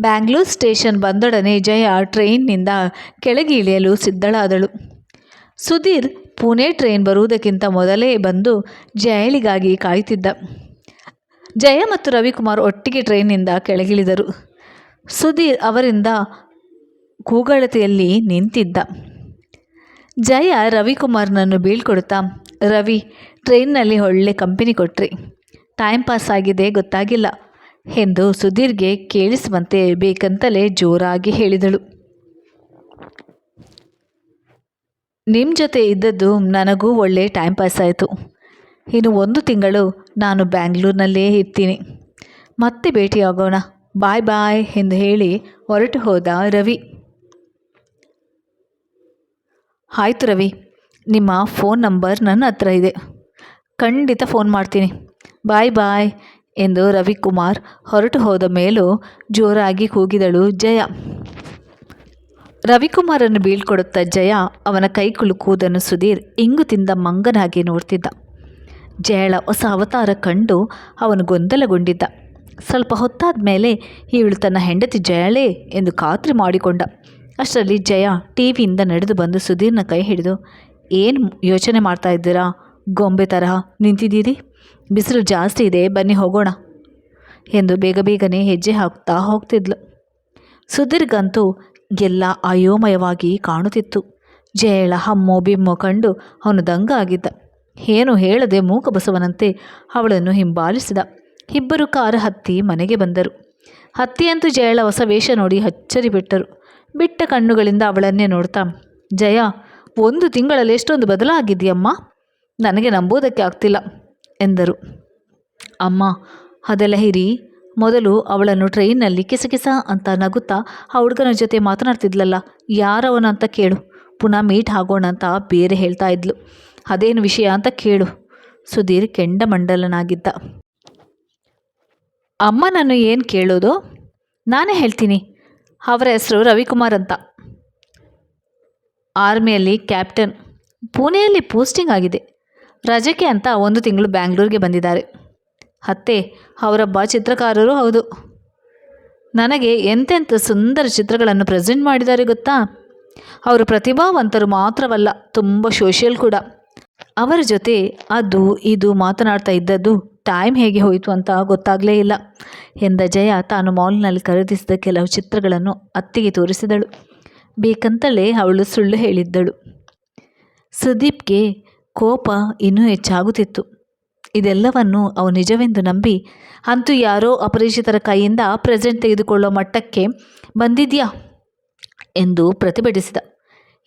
ಬ್ಯಾಂಗ್ಳೂರ್ ಸ್ಟೇಷನ್ ಬಂದೊಡನೆ ಜಯ ಟ್ರೈನ್ನಿಂದ ಕೆಳಗೆ ಇಳಿಯಲು ಸಿದ್ಧಳಾದಳು. ಸುಧೀರ್ ಪುಣೆ ಟ್ರೈನ್ ಬರುವುದಕ್ಕಿಂತ ಮೊದಲೇ ಬಂದು ಜಯಳಿಗಾಗಿ ಕಾಯುತ್ತಿದ್ದ. ಜಯ ಮತ್ತು ರವಿಕುಮಾರ್ ಒಟ್ಟಿಗೆ ಟ್ರೈನಿಂದ ಕೆಳಗಿಳಿದರು. ಸುಧೀರ್ ಅವರಿಂದ ಕೂಗಳತೆಯಲ್ಲಿ ನಿಂತಿದ್ದ. ಜಯ ರವಿಕುಮಾರ್ನನ್ನು ಬೀಳ್ಕೊಡುತ್ತಾ, ರವಿ, ಟ್ರೈನ್ನಲ್ಲಿ ಒಳ್ಳೆ ಕಂಪನಿ ಕೊಟ್ರಿ. ಟೈಮ್ ಪಾಸ್ ಆಗಿದೆ, ಗೊತ್ತಾಗಿಲ್ಲ ಎಂದು ಸುಧೀರ್ಗೆ ಕೇಳಿಸುವಂತೆ ಬೇಕಂತಲೇ ಜೋರಾಗಿ ಹೇಳಿದಳು. ನಿಮ್ಮ ಜೊತೆ ಇದ್ದದ್ದು ನನಗೂ ಒಳ್ಳೆ ಟೈಮ್ ಪಾಸ್ ಆಯಿತು. ಇನ್ನು ಒಂದು ತಿಂಗಳು ನಾನು ಬ್ಯಾಂಗ್ಳೂರಿನಲ್ಲೇ ಇರ್ತೀನಿ. ಮತ್ತೆ ಭೇಟಿಯಾಗೋಣ. ಬಾಯ್ ಬಾಯ್ ಎಂದು ಹೇಳಿ ಹೊರಟು ಹೋದ ರವಿ. ಆಯಿತು ರವಿ, ನಿಮ್ಮ ಫೋನ್ ನಂಬರ್ ನನ್ನ ಹತ್ರ ಇದೆ. ಖಂಡಿತ ಫೋನ್ ಮಾಡ್ತೀನಿ. ಬಾಯ್ ಬಾಯ್ ಎಂದು ರವಿಕುಮಾರ್ ಹೊರಟು ಹೋದ ಮೇಲೂ ಜೋರಾಗಿ ಕೂಗಿದಳು ಜಯ. ರವಿಕುಮಾರನ್ನು ಬೀಳ್ಕೊಡುತ್ತ ಜಯ ಅವನ ಕೈ ಕುಲುಕುವುದನ್ನು ಸುಧೀರ್ ಇಂಗು ತಿಂದ ಮಂಗನಾಗಿ ನೋಡ್ತಿದ್ದ. ಜಯಳ ಹೊಸ ಅವತಾರ ಕಂಡು ಅವನು ಗೊಂದಲಗೊಂಡಿದ್ದ. ಸ್ವಲ್ಪ ಹೊತ್ತಾದ ಮೇಲೆ ಇವಳು ತನ್ನ ಹೆಂಡತಿ ಜಯಳೇ ಎಂದು ಖಾತ್ರಿ ಮಾಡಿಕೊಂಡ. ಅಷ್ಟರಲ್ಲಿ ಜಯ ಟಿ ವಿಯಿಂದ ನಡೆದು ಬಂದು ಸುಧೀರ್ನ ಕೈ ಹಿಡಿದು, ಏನು ಯೋಚನೆ ಮಾಡ್ತಾ ಇದ್ದೀರಾ? ಗೊಂಬೆ ತರಹ ನಿಂತಿದ್ದೀರಿ? ಬಿಸಿಲು ಜಾಸ್ತಿ ಇದೆ, ಬನ್ನಿ ಹೋಗೋಣ ಎಂದು ಬೇಗ ಬೇಗನೆ ಹೆಜ್ಜೆ ಹಾಕ್ತಾ ಹೋಗ್ತಿದ್ಲು. ಸುಧೀರ್ಗಂತೂ ಎಲ್ಲ ಅಯೋಮಯವಾಗಿ ಕಾಣುತ್ತಿತ್ತು. ಜಯಳ ಹಮ್ಮೋ ಬಿಮ್ಮೋ ಕಂಡು ಅವನು ದಂಗ ಆಗಿದ್ದ ಏನು ಹೇಳದೆ ಮೂಕ ಬಸವನಂತೆ ಅವಳನ್ನು ಹಿಂಬಾಲಿಸಿದ. ಇಬ್ಬರು ಕಾರ ಹತ್ತಿ ಮನೆಗೆ ಬಂದರು. ಹತ್ತಿಯಂತೂ ಜಯಳ ಹೊಸ ವೇಷ ನೋಡಿ ಅಚ್ಚರಿ ಬಿಟ್ಟರು. ಬಿಟ್ಟ ಕಣ್ಣುಗಳಿಂದ ಅವಳನ್ನೇ ನೋಡ್ತಾ, ಜಯ, ಒಂದು ತಿಂಗಳಲ್ಲಿ ಎಷ್ಟೊಂದು ಬದಲಾಗಿದೆಯಮ್ಮ ನನಗೆ ನಂಬೋದಕ್ಕೆ ಆಗ್ತಿಲ್ಲ, ಎಂದರು. ಅಮ್ಮ, ಅದೆಲ್ಲ ಹಿರಿ ಮೊದಲು ಅವಳನ್ನು ಟ್ರೈನ್ನಲ್ಲಿ ಕಿಸಕಿಸ ಅಂತ ನಗುತ್ತಾ ಆ ಹುಡುಗನ ಜೊತೆ ಮಾತನಾಡ್ತಿದ್ಲಲ್ಲ ಯಾರವನ ಅಂತ ಕೇಳು. ಪುನಃ ಮೀಟ್ ಆಗೋಣ ಅಂತ ಬೇರೆ ಹೇಳ್ತಾ ಇದ್ಲು. ಅದೇನು ವಿಷಯ ಅಂತ ಕೇಳು. ಸುಧೀರ್ ಕೆಂಡಮಂಡಲನಾಗಿದ್ದ. ಅಮ್ಮ ನಾನು ಏನು ಕೇಳೋದು? ನಾನೇ ಹೇಳ್ತೀನಿ. ಅವರ ಹೆಸರು ರವಿಕುಮಾರ್ ಅಂತ. ಆರ್ಮಿಯಲ್ಲಿ ಕ್ಯಾಪ್ಟನ್. ಪುಣೆಯಲ್ಲಿ ಪೋಸ್ಟಿಂಗ್ ಆಗಿದೆ. ರಜಕ್ಕೆ ಅಂತ ಒಂದು ತಿಂಗಳು ಬ್ಯಾಂಗ್ಳೂರಿಗೆ ಬಂದಿದ್ದಾರೆ. ಅತ್ತೆ ಅವರೊಬ್ಬ ಚಿತ್ರಕಾರರು ಹೌದು. ನನಗೆ ಎಂತೆಂಥ ಸುಂದರ ಚಿತ್ರಗಳನ್ನು ಪ್ರೆಸೆಂಟ್ ಮಾಡಿದ್ದಾರೆ ಗೊತ್ತಾ? ಅವರು ಪ್ರತಿಭಾವಂತರು ಮಾತ್ರವಲ್ಲ, ತುಂಬ ಸೋಷಿಯಲ್ ಕೂಡ. ಅವರ ಜೊತೆ ಅದು ಇದು ಮಾತನಾಡ್ತಾ ಇದ್ದದ್ದು ಟೈಮ್ ಹೇಗೆ ಹೋಯಿತು ಅಂತ ಗೊತ್ತಾಗಲೇ ಇಲ್ಲ. ಎಂದ ಜಯ ತಾನು ಮಾಲ್ನಲ್ಲಿ ಖರೀದಿಸಿದ ಕೆಲವು ಚಿತ್ರಗಳನ್ನು ಅತ್ತಿಗೆ ತೋರಿಸಿದಳು. ಬೇಕಂತಲೇ ಅವಳು ಸುಳ್ಳು ಹೇಳಿದ್ದಳು. ಸುದೀಪ್ಗೆ ಕೋಪ ಇನ್ನೂ ಹೆಚ್ಚಾಗುತ್ತಿತ್ತು. ಇದೆಲ್ಲವನ್ನು ಅವು ನಿಜವೆಂದು ನಂಬಿ, ಅಂತೂ ಯಾರೋ ಅಪರಿಚಿತರ ಕೈಯಿಂದ ಪ್ರೆಸೆಂಟ್ ತೆಗೆದುಕೊಳ್ಳೋ ಮಟ್ಟಕ್ಕೆ ಬಂದಿದ್ಯಾ? ಎಂದು ಪ್ರತಿಭಟಿಸಿದ.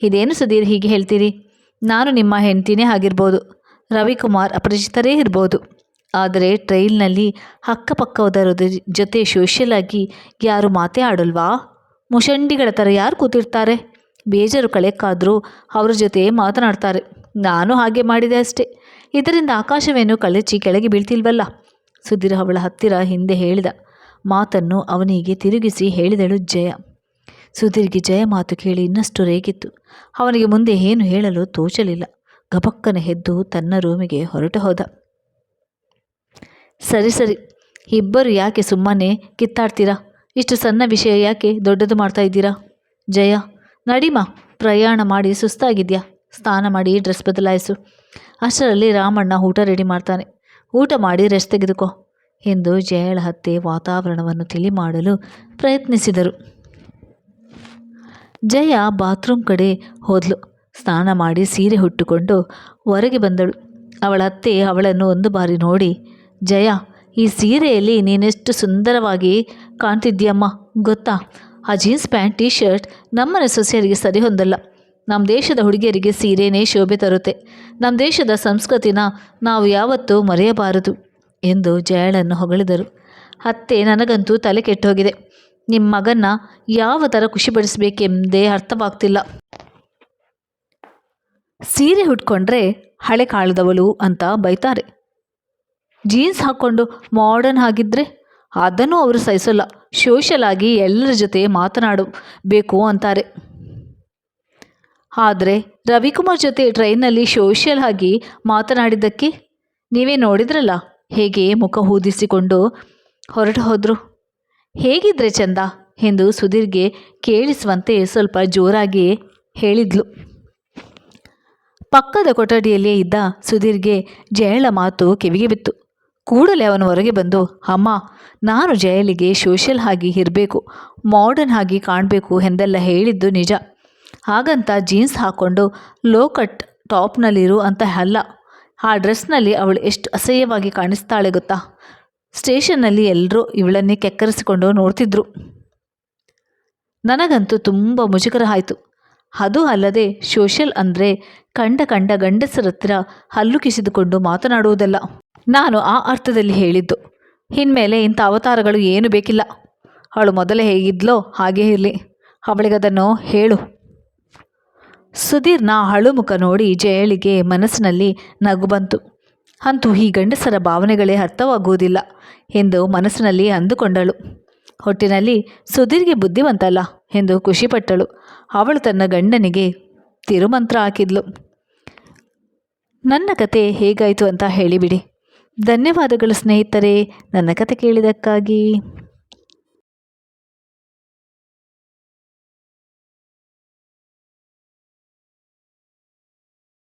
ಇದೇನು ಸುಧೀರ್, ಹೀಗೆ ಹೇಳ್ತೀರಿ? ನಾನು ನಿಮ್ಮ ಹೆಂಡತಿನೇ ಆಗಿರ್ಬೋದು. ರವಿಕುಮಾರ್ ಅಪರಿಚಿತರೇ ಇರ್ಬೋದು. ಆದರೆ ಟ್ರೈಲ್ನಲ್ಲಿ ಅಕ್ಕಪಕ್ಕದವರ ಜೊತೆ ಸೋಷಿಯಲ್ ಆಗಿ ಯಾರು ಮಾತೇ ಆಡಲ್ವಾ? ಮುಷಂಡಿಗಳ ಥರ ಯಾರು ಕೂತಿರ್ತಾರೆ? ಬೇಜಾರು ಕಳೆಕ್ಕಾದರೂ ಅವ್ರ ಜೊತೆ ಮಾತನಾಡ್ತಾರೆ. ನಾನು ಹಾಗೆ ಮಾಡಿದೆ ಅಷ್ಟೇ. ಇದರಿಂದ ಆಕಾಶವೇನು ಕಳಚಿ ಕೆಳಗೆ ಬೀಳ್ತಿಲ್ವಲ್ಲ? ಸುಧೀರ್ ಅವಳ ಹತ್ತಿರ ಹಿಂದೆ ಹೇಳಿದ ಮಾತನ್ನು ಅವನಿಗೆ ತಿರುಗಿಸಿ ಹೇಳಿದಳು ಜಯ. ಸುಧೀರ್ಗೆ ಜಯ ಮಾತು ಕೇಳಿ ಇನ್ನಷ್ಟು ರೇಗಿತ್ತು. ಅವನಿಗೆ ಮುಂದೆ ಏನು ಹೇಳಲು ತೋಚಲಿಲ್ಲ. ಗಬಕ್ಕನೆ ಎದ್ದು ತನ್ನ ರೂಮಿಗೆ ಹೊರಟು ಹೋದ. ಸರಿ ಸರಿ. ಇಬ್ಬರು ಯಾಕೆ ಸುಮ್ಮನೆ ಕಿತ್ತಾಡ್ತೀರಾ? ಇಷ್ಟು ಸಣ್ಣ ವಿಷಯ ಯಾಕೆ ದೊಡ್ಡದು ಮಾಡ್ತಾ ಇದ್ದೀರಾ? ಜಯ, ನಡಿಮಾ, ಪ್ರಯಾಣ ಮಾಡಿ ಸುಸ್ತಾಗಿದ್ಯಾ? ಸ್ನಾನ ಮಾಡಿ ಡ್ರೆಸ್ ಬದಲಾಯಿಸು. ಅಷ್ಟರಲ್ಲಿ ರಾಮಣ್ಣ ಊಟ ರೆಡಿ ಮಾಡ್ತಾನೆ. ಊಟ ಮಾಡಿ ರೆಸ್ಟ್ ತೆಗೆದುಕೋ ಎಂದು ಜಯಳ ಹತ್ತೆ ವಾತಾವರಣವನ್ನು ತಿಳಿ ಮಾಡಲು ಪ್ರಯತ್ನಿಸಿದರು. ಜಯ ಬಾತ್ರೂಮ್ ಕಡೆ ಹೋದ್ಲು. ಸ್ನಾನ ಮಾಡಿ ಸೀರೆ ಹುಟ್ಟುಕೊಂಡು ಹೊರಗೆ ಬಂದಳು. ಅವಳ ಅತ್ತೆ ಅವಳನ್ನು ಒಂದು ಬಾರಿ ನೋಡಿ, ಜಯ, ಈ ಸೀರೆಯಲ್ಲಿ ನೀನೆಷ್ಟು ಸುಂದರವಾಗಿ ಕಾಣ್ತಿದ್ದೀಯಮ್ಮ. ಗೊತ್ತಾ, ಆ ಜೀನ್ಸ್ ಪ್ಯಾಂಟ್ ಟೀ ಶರ್ಟ್ ನಮ್ಮನೆ ಸೊಸೆಯರಿಗೆ ಸರಿ ಹೊಂದಲ್ಲ ನಮ್ಮ ದೇಶದ ಹುಡುಗಿಯರಿಗೆ ಸೀರೆನೇ ಶೋಭೆ ತರುತ್ತೆ. ನಮ್ಮ ದೇಶದ ಸಂಸ್ಕೃತಿನ ನಾವು ಯಾವತ್ತೂ ಮರೆಯಬಾರದು ಎಂದು ಜಯಳನ್ನು ಹೊಗಳಿದರು. ಅತ್ತೆ ನನಗಂತೂ ತಲೆ ಕೆಟ್ಟೋಗಿದೆ. ನಿಮ್ಮ ಮಗನ್ನ ಯಾವ ಥರ ಖುಷಿಪಡಿಸಬೇಕೆಂದೇ ಅರ್ಥವಾಗ್ತಿಲ್ಲ. ಸೀರೆ ಉಟ್ಕೊಂಡ್ರೆ ಹಳೆ ಕಾಲದವಳು ಅಂತ ಬೈತಾರೆ. ಜೀನ್ಸ್ ಹಾಕ್ಕೊಂಡು ಮಾಡರ್ನ್ ಆಗಿದ್ದರೆ ಅದನ್ನು ಅವರು ಸಹಿಸಲ್ಲ. ಸೋಷಲ್ ಆಗಿ ಎಲ್ಲರ ಜೊತೆ ಮಾತನಾಡಬೇಕು ಅಂತಾರೆ. ಆದರೆ ರವಿಕುಮಾರ್ ಜೊತೆ ಟ್ರೈನಲ್ಲಿ ಸೋಷಿಯಲ್ ಆಗಿ ಮಾತನಾಡಿದ್ದಕ್ಕೆ ನೀವೇ ನೋಡಿದ್ರಲ್ಲ? ಹೇಗೆ ಮುಖ ಊದಿಸಿಕೊಂಡು ಹೊರಟು ಹೋದರು? ಹೇಗಿದ್ರೆ ಚಂದ? ಎಂದು ಸುಧೀರ್ಗೆ ಕೇಳಿಸುವಂತೆ ಸ್ವಲ್ಪ ಜೋರಾಗಿ ಹೇಳಿದ್ಲು. ಪಕ್ಕದ ಕೊಠಡಿಯಲ್ಲೇ ಇದ್ದ ಸುಧೀರ್ಗೆ ಜಯಳ ಮಾತು ಕಿವಿಗೆ ಬಿತ್ತು. ಕೂಡಲೇ ಅವನು ಹೊರಗೆ ಬಂದು, ಅಮ್ಮ, ನಾನು ಜಯಲಿಗೆ ಸೋಷಿಯಲ್ ಆಗಿ ಇರಬೇಕು ಮಾಡರ್ನ್ ಆಗಿ ಕಾಣಬೇಕು ಎಂದೆಲ್ಲ ಹೇಳಿದ್ದು ನಿಜ. ಹಾಗಂತ ಜೀನ್ಸ್ ಹಾಕ್ಕೊಂಡು ಲೋ ಕಟ್ ಟಾಪ್ನಲ್ಲಿರು ಅಂತ ಅಲ್ಲ. ಆ ಡ್ರೆಸ್ನಲ್ಲಿ ಅವಳು ಎಷ್ಟು ಅಸಹ್ಯವಾಗಿ ಕಾಣಿಸ್ತಾಳೆ ಗೊತ್ತಾ? ಸ್ಟೇಷನ್ನಲ್ಲಿ ಎಲ್ಲರೂ ಇವಳನ್ನೇ ಕೆಕ್ಕರಿಸಿಕೊಂಡು ನೋಡ್ತಿದ್ರು. ನನಗಂತೂ ತುಂಬ ಮುಜುಗರ ಆಯಿತು. ಅದು ಅಲ್ಲದೆ ಸೋಷಿಯಲ್ ಅಂದರೆ ಕಂಡ ಕಂಡ ಗಂಡಸರ ಹತ್ರ ಹಲ್ಲು ಕಿಸಿದುಕೊಂಡು ಮಾತನಾಡುವುದಲ್ಲ. ನಾನು ಆ ಅರ್ಥದಲ್ಲಿ ಹೇಳಿದ್ದು, ಇನ್ಮೇಲೆ ಇಂಥ ಅವತಾರಗಳು ಏನು ಬೇಕಿಲ್ಲ. ಅವಳು ಮೊದಲೇ ಹೇಗಿದ್ಲೋ ಹಾಗೇ ಇರಲಿ. ಅವಳಿಗದನ್ನು ಹೇಳು. ಸುಧೀರ್ನ ಹಳುಮುಖ ನೋಡಿ ಜಯಳಿಗೆ ಮನಸ್ಸಿನಲ್ಲಿ ನಗು ಬಂತು. ಅಂತೂ ಈ ಗಂಡಸರ ಭಾವನೆಗಳೇ ಅರ್ಥವಾಗುವುದಿಲ್ಲ ಎಂದು ಮನಸ್ಸಿನಲ್ಲಿ ಅಂದುಕೊಂಡಳು. ಹೊಟ್ಟಿನಲ್ಲಿ ಸುಧೀರ್ಗೆ ಬುದ್ಧಿವಂತಲ್ಲ ಎಂದು ಖುಷಿಪಟ್ಟಳು. ಅವಳು ತನ್ನ ಗಂಡನಿಗೆ ತಿರುಮಂತ್ರ ಹಾಕಿದ್ಲು. ನನ್ನ ಕತೆ ಹೇಗಾಯಿತು ಅಂತ ಹೇಳಿಬಿಡಿ. ಧನ್ಯವಾದಗಳು ಸ್ನೇಹಿತರೆ, ನನ್ನ ಕತೆ ಕೇಳಿದ್ದಕ್ಕಾಗಿ.